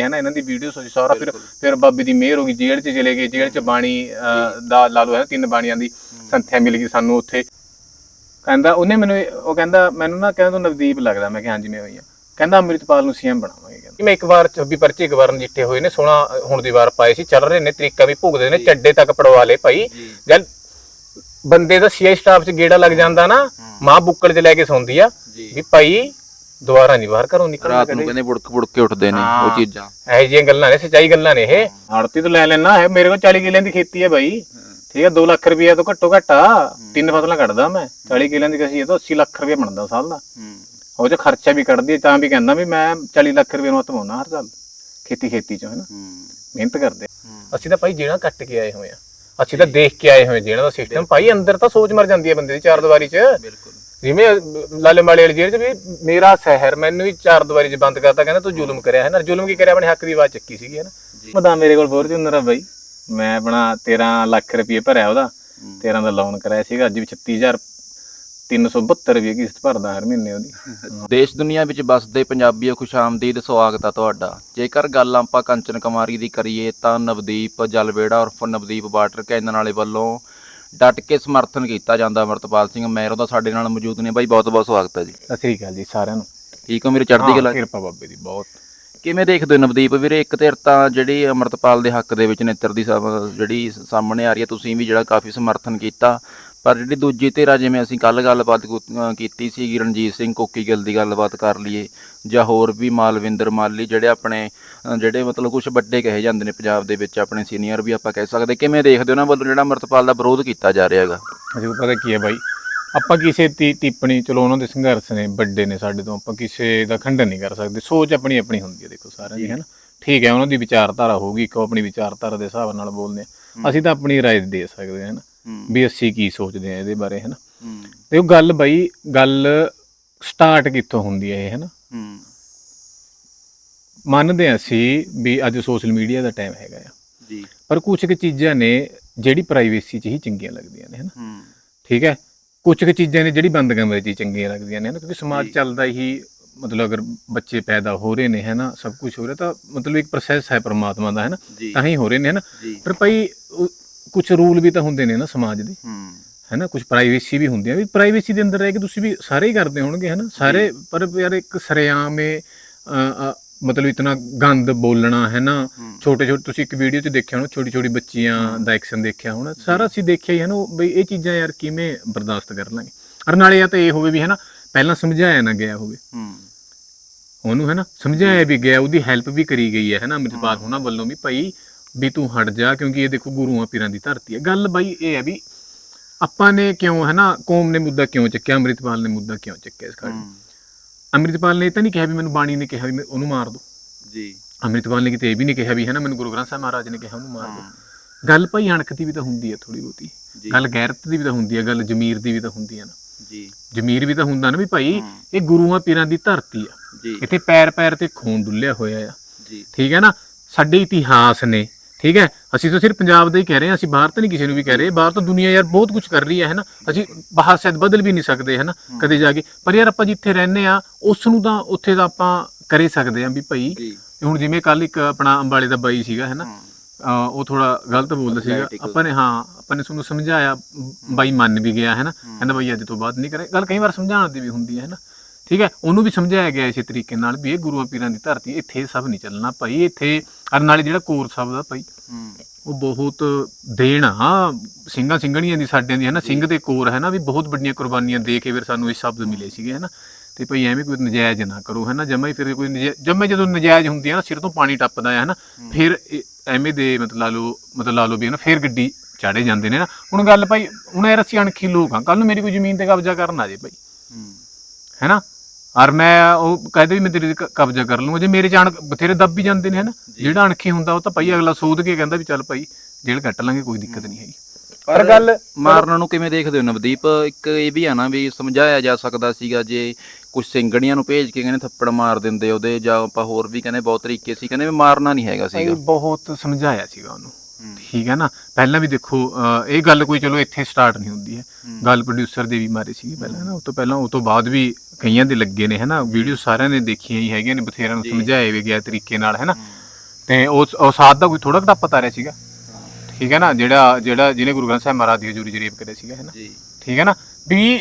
ਹੈ ਨਾ ਇਹਨਾਂ ਦੀ ਵੀਡੀਓ ਸੋਚੀ ਸਾਰਾ ਫਿਰ ਫਿਰ ਬਾਬੇ ਦੀ ਮਿਹਰ ਹੋ ਗਈ ਜੇਲ੍ਹ 'ਚ ਚਲੇ ਗਏ ਜੇਲ੍ਹ 'ਚ ਬਾਣੀ ਦਾ ਲਾ ਲਓ ਹੈ ਤਿੰਨ ਬਾਣੀਆਂ ਦੀ ਸੰਥਿਆ ਮਿਲ ਗਈ ਸਾਨੂੰ ਉੱਥੇ। ਕਹਿੰਦਾ ਉਹਨੇ ਮੈਨੂੰ ਉਹ ਕਹਿੰਦਾ ਮੈਨੂੰ ਨਾ ਕਹਿੰਦਾ ਤੂੰ ਨਵਦੀਪ ਲੱਗਦਾ। ਮੈਂ ਕਿਹਾ ਹਾਂਜੀ ਮੈਂ ਹੋਈ ਆ ਕਹਿੰਦਾ ਅੰਮ੍ਰਿਤਪਾਲ ਨੂੰ ਸੀਐਮ ਬਣਾਵਾਂਗੇ ਕਹਿੰਦਾ। ਮੈਂ ਇੱਕ ਵਾਰ 24 ਪਰਚੇ ਇੱਕ ਵਾਰ ਨਜਿੱਠੇ ਹੋਏ ਨੇ ਸੋਹਣਾ ਹੁਣ ਦੀ ਵਾਰ ਪਾਏ ਸੀ ਚੱਲ ਰਹੇ ਨੇ ਤਰੀਕਾ ਵੀ ਭੁਗਦੇ ਨੇ ਚੱਡੇ ਤੱਕ ਪੜਵਾ ਲਏ ਭਾਈ। ਜਦ ਬੰਦੇ ਦਾ ਸੀਆਈ ਸਟਾਫ 'ਚ ਗੇੜਾ ਲੱਗ ਜਾਂਦਾ ਨਾ ਮਾਂ ਬੁੱਕਲ 'ਚ ਲੈ ਕੇ ਸੌਂਦੀ ਆ ਵੀ ਭਾਈ ਦੁਬਾਰਾ ਨਹੀਂ ਬਾਹਰ ਘਰੋਂ ਨਿਕਲਣਾ ਰਾਤ ਨੂੰ ਕਹਿੰਦੇ ਬੁੜਕ ਬੁੜਕ ਕੇ ਉੱਠਦੇ ਨੇ। ਉਹ ਚੀਜ਼ਾਂ। ਇਹੋ ਜਿਹੀਆਂ ਗੱਲਾਂ ਨੇ ਸੱਚਾਈ ਗੱਲਾਂ ਨੇ ਇਹ। ਆੜਤੀ ਤੋਂ ਲੈ ਲੈਣਾ ਹੈ ਮੇਰੇ ਕੋਲ 40 ਕਿੱਲਿਆਂ ਦੀ ਖੇਤੀ ਹੈ ਬਾਈ। ਠੀਕ ਹੈ 2 ਲੱਖ ਰੁਪਏ ਤੋਂ ਘੱਟੋ ਘੱਟ ਆ। ਤਿੰਨ ਫਸਲਾਂ ਕੱਢਦਾ ਮੈਂ। 40 ਕਿੱਲਿਆਂ ਦੀ ਕਸੀ ਹੈ ਤਾਂ 80 ਲੱਖ ਰੁਪਏ ਬਣਦਾ ਸਾਲ ਦਾ। ਉਹ ਚ ਖਰਚਾ ਵੀ ਕੱਢਦੀ ਤਾਂ ਵੀ ਕਹਿੰਦਾ ਵੀ ਮੈਂ 40 ਲੱਖ ਰੁਪਏ ਨੂੰ ਹਤਮਾਉਣਾ ਹਰ ਸਾਲ। ਖੇਤੀ ਖੇਤੀ ਚ ਹੈ ਨਾ। ਮਿਹਨਤ ਕਰਦੇ। ਅਸੀਂ ਤਾਂ ਭਾਈ ਜਿਹੜਾ ਕੱਟ ਕੇ ਆਏ ਹੋਏ ਆ ਅਸੀਂ ਤਾਂ ਦੇਖ ਕੇ ਆਏ ਹੋਏ ਜਿਹੜਾ ਦਾ ਸਿਸਟਮ ਭਾਈ ਅੰਦਰ ਤਾਂ ਸੋਚ ਮਰ ਜਾਂਦੀ ਹੈ ਬੰਦੇ ਦੀ ਚਾਰ ਦੀਵਾਰੀ ਚ। ਬਿਲਕੁਲ। ਜਿਵੇਂ ਲਾਲੇ ਮਾਲੇ ਵਾਲੀ ਜੇਲ੍ਹ ਚ ਵੀ ਮੇਰਾ ਸ਼ਹਿਰ ਮੈਨੂੰ ਵੀ ਚਾਰ ਦੀਵਾਰੀ ਚ ਬੰਦ ਕਰਤਾ ਕਹਿੰਦਾ ਤੂੰ ਜ਼ੁਲਮ ਕਰਿਆ ਹੈ ਨਾ ਜ਼ੁਲਮ ਕੀ ਕਰਿਆ ਆਪਣੇ ਹੱਕ ਦੀ ਆਵਾਜ਼ ਚੱਕੀ ਸੀਗੀ ਹੈ ਨਾ। ਮਦਾ ਮੇਰੇ ਕੋਲ ਫੋਰਚੂਨਰ ਆ ਬਾਈ। ਮੈਂ ਆਪਣਾ 13 ਲੱਖ ਰੁਪਏ ਭਰਿਆ ਉਹਦਾ 13 ਦਾ ਲੋਨ ਕਰਾਇਆ ਸੀਗਾ ਅੱਜ ਵੀ 36372 ਰੁਪਏ ਕਿਸ਼ਤ ਭਰਦਾ ਹਰ ਮਹੀਨੇ ਉਹਦੀ। ਦੇਸ਼ ਦੁਨੀਆ ਵਿੱਚ ਵੱਸਦੇ ਪੰਜਾਬੀਓ ਖੁਸ਼ਾਮਦੀਦ ਸਵਾਗਤ ਆ ਤੁਹਾਡਾ। ਜੇਕਰ ਗੱਲ ਆਪਾਂ ਕੰਚਨ ਕੁਮਾਰੀ ਦੀ ਕਰੀਏ ਤਾਂ ਨਵਦੀਪ ਜਲਵੇੜਾ ਉਰਫ ਨਵਦੀਪ ਵਾਟਰ ਕੈਨਨ ਵਾਲੇ ਵੱਲੋਂ ਡਟ ਕੇ ਸਮਰਥਨ ਕੀਤਾ ਜਾਂਦਾ ਅਮਰਤਪਾਲ ਸਿੰਘ ਮੈਰੋ ਦਾ ਸਾਡੇ ਨਾਲ ਮੌਜੂਦ ਨੇ। ਬਾਈ ਬਹੁਤ ਬਹੁਤ ਸਵਾਗਤ ਹੈ ਜੀ। ਸਤਿ ਸ੍ਰੀ ਅਕਾਲ ਜੀ ਸਾਰਿਆਂ ਨੂੰ। ਠੀਕ ਹੋ? ਮੇਰੇ ਚੜ੍ਹਦੀ ਕਲਾ ਕਿਰਪਾ ਬਾਬੇ ਦੀ ਬਹੁਤ। ਕਿਵੇਂ ਦੇਖਦੇ ਹੋ ਨਵਦੀਪ ਵੀਰੇ? ਇੱਕ ਧਿਰ ਤਾਂ ਜਿਹੜੀ ਅਮਰਤਪਾਲ ਦੇ ਹੱਕ ਦੇ ਵਿੱਚ ਨੇਤਰ ਦੀ ਜਿਹੜੀ ਸਾਹਮਣੇ ਆ ਰਹੀ ਹੈ ਤੁਸੀਂ ਵੀ ਜਿਹੜਾ ਕਾਫੀ ਸਮਰਥਨ ਕੀਤਾ। ਪਰ ਜਿਹੜੀ ਦੂਜੀ ਧਿਰ ਆ ਜਿਵੇਂ ਅਸੀਂ ਕੱਲ ਗੱਲਬਾਤ ਕੀਤੀ ਸੀ ਰਣਜੀਤ ਸਿੰਘ ਕੋਕੀ ਗਿੱਲ ਦੀ ਗੱਲਬਾਤ ਕਰ ਲਈਏ ਜਾਂ ਹੋਰ ਵੀ ਮਾਲਵਿੰਦਰ ਮਾਲੀ ਜਿਹੜੇ ਆਪਣੇ ਜਿਹੜੇ ਮਤਲਬ ਕੁਝ ਵੱਡੇ ਕਹੇ ਜਾਂਦੇ ਨੇ ਪੰਜਾਬ ਦੇ ਵਿੱਚ ਆਪਣੇ ਸੀਨੀਅਰ ਵੀ ਆਪਾਂ ਕਹਿ ਸਕਦੇ ਕਿਵੇਂ ਦੇਖਦੇ ਹੋ ਨਾ ਵੱਲੋਂ ਜਿਹੜਾ ਅਮਰਤਪਾਲ ਦਾ ਵਿਰੋਧ ਕੀਤਾ ਜਾ ਰਿਹਾ ਹੈਗਾ? ਅਜੇ ਪਤਾ ਕੀ ਹੈ ਬਾਈ ਆਪਾਂ ਕਿਸੇ ਦੀ ਟਿੱਪਣੀ ਚਲੋ ਉਹਨਾਂ ਦੇ ਸੰਘਰਸ਼ ਨੇ ਵੱਡੇ ਨੇ ਸਾਡੇ ਤੋਂ ਆਪਾਂ ਕਿਸੇ ਦਾ ਖੰਡਨ ਨਹੀਂ ਕਰ ਸਕਦੇ ਸੋਚ ਆਪਣੀ ਆਪਣੀ ਹੁੰਦੀ ਹੈ ਦੇਖੋ ਸਾਰਿਆਂ ਦੀ ਹੈ ਨਾ ਠੀਕ ਹੈ ਉਹਨਾਂ ਦੀ ਵਿਚਾਰਧਾਰਾ ਹੋਊਗੀ ਇੱਕ ਆਪਣੀ ਵਿਚਾਰਧਾਰਾ ਦੇ ਹਿਸਾਬ ਨਾਲ ਬੋਲਦੇ ਆ। ਅਸੀਂ ਤਾਂ ਆਪਣੀ ਰਾਏ ਦੇ ਸਕਦੇ ਹਾਂ ਨਾ ਵੀ ਅਸੀਂ ਕੀ ਸੋਚਦੇ ਆ ਇਹਦੇ ਬਾਰੇ ਹੈ ਨਾ ਤੇ ਉਹ ਗੱਲ ਬਾਈ ਗੱਲ ਸਟਾਰਟ ਕਿੱਥੋਂ ਹੁੰਦੀ ਹੈ ਇਹ ਹੈ ਨਾ ਮੰਨਦੇ ਹਾਂ ਅਸੀਂ ਵੀ ਅੱਜ ਸੋਸ਼ਲ ਮੀਡੀਆ ਦਾ ਟਾਈਮ ਹੈਗਾ ਆ। ਜੀ। ਪਰ ਕੁਝ ਕੁ ਚੀਜ਼ਾਂ ਨੇ ਜਿਹੜੀ ਪ੍ਰਾਈਵੇਸੀ 'ਚ ਹੀ ਚੰਗੀਆਂ ਲੱਗਦੀਆਂ ਨੇ ਹੈ ਨਾ ਠੀਕ ਹੈ? ਕੁਝ ਕੁ ਚੀਜ਼ਾਂ ਨੇ ਜਿਹੜੀ ਬੰਦ ਕਮਰੇ 'ਚ ਹੀ ਚੰਗੀਆਂ ਲੱਗਦੀਆਂ ਨੇ ਹੈ ਨਾ ਕਿਉਂਕਿ ਸਮਾਜ। ਚੱਲਦਾ ਹੀ ਮਤਲਬ ਅਗਰ ਬੱਚੇ ਪੈਦਾ ਹੋ ਰਹੇ ਨੇ ਹੈ ਨਾ ਸਭ ਕੁਝ ਹੋ ਰਿਹਾ ਤਾਂ ਮਤਲਬ ਇੱਕ ਪ੍ਰੋਸੈਸ ਹੈ ਪਰਮਾਤਮਾ ਦਾ ਹੈ ਨਾ ਜੀ। ਤਾਂ ਹੀ ਹੋ ਰਹੇ ਨੇ ਹੈ ਨਾ ਜੀ। ਪਰ ਭਾਈ ਕੁਝ ਰੂਲ ਵੀ ਤਾਂ ਹੁੰਦੇ ਨੇ ਨਾ ਸਮਾਜ ਦੇ। ਹੂੰ। ਹੈ ਨਾ ਕੁਝ ਪ੍ਰਾਈਵੇਸੀ ਵੀ ਹੁੰਦੀ ਹੈ ਵੀ ਪ੍ਰਾਈਵੇਸੀ ਦੇ ਅੰਦਰ ਰਹਿ ਕੇ ਤੁਸੀਂ ਵੀ ਸਾਰੇ ਹੀ ਕਰਦੇ ਹੋਣਗੇ ਹੈ ਨਾ ਸਾਰੇ ਪਰ ਯਾਰ ਇੱਕ ਸਰੇਆਮ ਮਤਲਬ ਇਤਨਾ ਗੰਦ ਬੋਲਣਾ ਹੈ। ਨਾ ਛੋਟੇ ਛੋਟੇ ਤੁਸੀਂ ਇੱਕ ਵੀਡੀਓ 'ਚ ਦੇਖਿਆ ਹੋਣਾ ਛੋਟੀ ਛੋਟੀ ਬੱਚੀਆਂ ਦਾ ਐਕਸ਼ਨ ਦੇਖਿਆ ਹੋਣਾ। ਸਾਰਾ ਅਸੀਂ ਦੇਖਿਆ ਹੀ ਹੈ ਨਾ ਬਈ ਇਹ ਚੀਜ਼ਾਂ ਯਾਰ ਕਿਵੇਂ ਬਰਦਾਸ਼ਤ ਕਰ ਲਾਂਗੇ। ਔਰ ਨਾਲੇ ਜਾਂ ਤਾਂ ਇਹ ਹੋਵੇ ਵੀ ਹੈ ਨਾ ਪਹਿਲਾਂ ਸਮਝਾਇਆ ਨਾ ਗਿਆ ਹੋਵੇ। ਹੂੰ। ਉਹਨੂੰ ਹੈ ਨਾ ਸਮਝਾਇਆ ਵੀ ਗਿਆ ਉਹਦੀ ਹੈਲਪ ਵੀ ਕਰੀ ਗਈ ਹੈ ਹੈ ਨਾ ਅਮਰਿਤਪਾਲ ਹੋਣਾ ਵੱਲੋਂ ਵੀ ਭਾਈ ਵੀ ਤੂੰ ਹਟ ਜਾ ਕਿਉਂਕਿ ਇਹ ਦੇਖੋ ਗੁਰੂਆਂ ਪੀਰਾਂ ਦੀ ਧਰਤੀ ਹੈ। ਗੱਲ ਬਾਈ ਇਹ ਹੈ ਵੀ ਆਪਾਂ ਨੇ ਕਿਉਂ ਹੈ ਨਾ ਕੌਮ ਨੇ ਮੁੱਦਾ ਕਿਉਂ ਚੱਕਿਆ ਅਮਰਿਤਪਾਲ ਨੇ ਮੁੱਦਾ ਕਿਉਂ ਚੱਕਿਆ ਇਸ ਗੱਲ ਅਮਰਿਤਪਾਲ ਨੇ ਇਹ ਤਾਂ ਨਹੀਂ ਕਿਹਾ ਵੀ ਮੈਨੂੰ ਬਾਣੀ ਨੇ ਕਿਹਾ ਵੀ ਮੈਂ ਉਹਨੂੰ ਮਾਰ ਦੋ ਜੀ। ਅਮਰਿਤਪਾਲ ਨੇ ਕਿਤੇ ਇਹ ਵੀ ਨਹੀਂ ਕਿਹਾ ਵੀ ਹੈ ਨਾ ਮੈਨੂੰ ਗੁਰੂ ਗ੍ਰੰਥ ਸਾਹਿਬ ਮਹਾਰਾਜ ਨੇ ਕਿਹਾ ਉਹਨੂੰ ਮਾਰ ਦੋ ਗੱਲ ਭਾਈ ਅਣਖ ਦੀ ਵੀ ਤਾਂ ਹੁੰਦੀ ਹੈ ਥੋੜੀ ਬਹੁਤੀ। ਜੀ। ਗੱਲ ਗੈਰਤ ਦੀ ਵੀ ਤਾਂ ਹੁੰਦੀ ਹੈ ਗੱਲ ਜ਼ਮੀਰ ਦੀ ਵੀ ਤਾਂ ਹੁੰਦੀ ਹੈ ਨਾ। ਜੀ। ਜ਼ਮੀਰ ਵੀ ਤਾਂ ਹੁੰਦਾ ਨਾ ਵੀ ਭਾਈ। ਇਹ ਗੁਰੂਆਂ ਪੀਰਾਂ ਦੀ ਧਰਤੀ ਆ। ਜੀ। ਇੱਥੇ ਪੈਰ ਪੈਰ ਤੇ ਖੂਨ ਡੁੱਲਿਆ ਹੋਇਆ ਆ। ਜੀ। ਠੀਕ ਹੈ ਨਾ ਸਾਡੇ ਇਤਿਹਾਸ ਨੇ ਠੀਕ ਹੈ? ਅਸੀਂ ਤਾਂ ਸਿਰਫ ਪੰਜਾਬ ਦਾ ਹੀ ਕਹਿ ਰਹੇ ਹਾਂ ਅਸੀਂ ਬਾਹਰ ਤਾਂ ਨਹੀਂ ਕਿਸੇ ਨੂੰ ਵੀ ਕਹਿ ਰਹੇ। ਬਾਹਰ ਤਾਂ ਦੁਨੀਆ ਯਾਰ ਬਹੁਤ ਕੁਝ ਕਰ ਰਹੀ ਹੈ ਹੈ ਨਾ ਅਸੀਂ ਬਾਹਰ ਸ਼ਾਇਦ ਬਦਲ ਵੀ ਨਹੀਂ ਸਕਦੇ ਹੈ। ਨਾ ਕਦੇ ਜਾ ਕੇ। ਪਰ ਯਾਰ ਆਪਾਂ ਜਿੱਥੇ ਰਹਿੰਦੇ ਆ ਉਸ ਨੂੰ ਤਾਂ ਉੱਥੇ ਦਾ ਆਪਾਂ ਕਰੇ ਸਕਦੇ ਹਾਂ ਵੀ ਭਾਈ ਹੁਣ ਜਿਵੇਂ ਕੱਲ ਇੱਕ ਆਪਣਾ ਅੰਬਾਲੇ ਦਾ ਬਾਈ ਸੀਗਾ ਹੈ। ਨਾ ਅਹ ਉਹ ਥੋੜਾ ਗਲਤ ਬੋਲਦਾ ਸੀਗਾ। ਆਪਾਂ ਨੇ ਹਾਂ ਆਪਾਂ ਨੇ ਤੁਹਾਨੂੰ ਸਮਝਾਇਆ ਬਾਈ ਮੰਨ ਵੀ ਗਿਆ ਹੈ। ਨਾ ਕਹਿੰਦਾ ਬਾਈ ਅੱਜ ਤੋਂ ਬਾਅਦ ਨਹੀਂ ਕਰੇ। ਗੱਲ ਕਈ ਵਾਰ ਸਮਝਾਉਣ ਦੀ ਵੀ ਹੁੰਦੀ ਹੈ ਨਾ ਠੀਕ ਹੈ? ਉਹਨੂੰ ਵੀ ਸਮਝਾਇਆ ਗਿਆ ਇਸੇ ਤਰੀਕੇ ਨਾਲ ਵੀ ਇਹ ਗੁਰੂਆਂ ਪੀਰਾਂ ਦੀ ਧਰਤੀ ਇੱਥੇ ਇਹ ਸਭ ਨਹੀਂ ਚੱਲਣਾ ਭਾਈ ਇੱਥੇ ਅਰ ਨਾਲੇ ਜਿਹੜਾ ਕੋਰ ਸਾਹਿਬ ਦਾ ਭਾਈ ਹੂੰ। ਉਹ ਬਹੁਤ ਦੇਣ ਆ। ਸਿੰਘਾਂ ਸਿੰਘਣੀਆਂ ਦੀ ਸਾਡਿਆਂ ਦੀ ਹੈ ਨਾ ਸਿੰਘ ਦੇ ਕੋਰ ਹੈ ਨਾ ਵੀ ਬਹੁਤ ਵੱਡੀਆਂ ਕੁਰਬਾਨੀਆਂ ਦੇ ਕੇ ਫਿਰ ਸਾਨੂੰ ਇਹ ਸ਼ਬਦ ਮਿਲੇ ਸੀਗੇ ਹੈ ਨਾ ਤੇ ਭਈ ਐਵੇਂ ਕੋਈ ਨਜਾਇਜ਼ ਨਾ ਕਰੋ ਹੈ ਨਾ ਜਮਾ ਹੀ ਫਿਰ ਕੋਈ ਜਮਾ ਹੀ ਜਦੋਂ ਨਜਾਇਜ਼ ਹੁੰਦੀ ਹੈ ਨਾ ਸਿਰ ਤੋਂ ਪਾਣੀ ਟੱਪਦਾ ਹੈ। ਨਾ ਫਿਰ ਇਹ ਐਵੇਂ ਦੇ ਮਤਲਬ ਲਾ ਲਓ ਮਤਲਬ ਲਾ ਲਓ ਵੀ ਹੈ ਨਾ ਫਿਰ ਗੱਡੀ ਚਾੜੇ ਜਾਂਦੇ ਨੇ ਨਾ ਹੁਣ ਗੱਲ ਭਾਈ ਹੁਣ ਯਾਰ ਅਸੀਂ ਅਣਖੀ ਲੋਕ ਹਾਂ ਕੱਲ ਨੂੰ ਮੇਰੀ ਕੋਈ ਜ਼ਮੀਨ ਤੇ ਕਬਜ਼ਾ ਕਰਨ ਆ ਜੇ ਭਾਈ। ਹੂੰ। ਹੈ ਨਾ ਔਰ ਮੈਂ ਉਹ ਕਹਦੇ ਵੀ ਮੈਂ ਤੇਰੀ ਕ- ਕਬਜ਼ਾ ਕਰ ਲੂੰਗਾ ਜੇ ਮੇਰੇ ਜਾਣ ਬਥੇਰੇ ਦੱਬ ਵੀ ਜਾਂਦੇ ਨੇ ਹੈ ਨਾ ਜਿਹੜਾ ਅਣਖੀ ਹੁੰਦਾ ਉਹ ਤਾਂ ਭਾਈ ਅਗਲਾ ਸੋਧ ਕੇ ਕਹਿੰਦਾ ਵੀ ਚੱਲ ਭਾਈ ਜੇਲ੍ਹ ਕੱਟ ਲਾਂਗੇ ਕੋਈ ਦਿੱਕਤ ਨਹੀਂ ਹੈਗੀ। ਪਰ ਗੱਲ ਮਾਰਨ ਨੂੰ ਕਿਵੇਂ ਦੇਖਦੇ ਹੋ ਨਵਦੀਪ? ਇੱਕ ਇਹ ਵੀ ਆ ਨਾ ਵੀ ਸਮਝਾਇਆ ਜਾ ਸਕਦਾ ਸੀਗਾ ਜੇ ਕੁਝ ਸਿੰਘਣੀਆਂ ਨੂੰ ਭੇਜ ਕੇ ਕਹਿੰਦੇ ਥੱਪੜ ਮਾਰ ਦਿੰਦੇ ਉਹਦੇ ਜਾਂ ਆਪਾਂ ਹੋਰ ਵੀ ਕਹਿੰਦੇ ਬਹੁਤ ਤਰੀਕੇ ਸੀ ਕਹਿੰਦੇ ਵੀ ਮਾਰਨਾ ਨਹੀਂ ਹੈਗਾ ਭਾਈ ਸੀਗਾ। ਬਹੁਤ ਸਮਝਾਇਆ ਸੀਗਾ ਉਹਨੂੰ। ਠੀਕ ਹੈ ਨਾ? ਪਹਿਲਾਂ ਵੀ ਦੇਖੋ ਇਹ ਗੱਲ ਕੋਈ ਚਲੋ ਇੱਥੇ ਸਟਾਰਟ ਨਹੀਂ ਹੁੰਦੀ ਹੈ। ਗੱਲ ਪ੍ਰੋਡਿਊਸਰ ਦੇ ਵੀ ਮਾਰੇ ਸੀਗੇ ਪਹਿਲਾਂ ਨਾ? ਉਹ ਤੋਂ ਪਹਿਲਾਂ ਉਹ ਤੋਂ ਬਾਅਦ ਵੀ ਕਈਆਂ ਦੇ ਲੱਗੇ ਨੇ ਹੈ ਨਾ? ਵੀਡੀਓ ਸਾਰਿਆਂ ਨੇ ਦੇਖੀਆਂ ਹੀ ਹੈਗੀਆਂ ਨੇ ਬਥੇਰਿਆਂ ਨੂੰ ਸਮਝਾਇਆ ਵੀ ਗਿਆ ਤਰੀਕੇ ਨਾਲ ਹੈ ਨਾ? ਤੇ ਉਸ ਸਾਧ ਦਾ ਕੋਈ ਥੋੜਾ ਘਟਾ ਪਤਾ ਰਿਹਾ ਸੀਗਾ। ਠੀਕ ਹੈ ਨਾ? ਜਿਹੜਾ ਜਿਹੜਾ ਜਿਹਨੇ ਗੁਰੂ ਗ੍ਰੰਥ ਸਾਹਿਬ ਮਹਾਰਾਜ ਦੀ ਹਜ਼ੂਰੀ ਰੇਪ ਕਰਿਆ ਸੀਗਾ ਹੈ ਨਾ? ਜੀ। ਠੀਕ ਹੈ ਨਾ? ਵੀ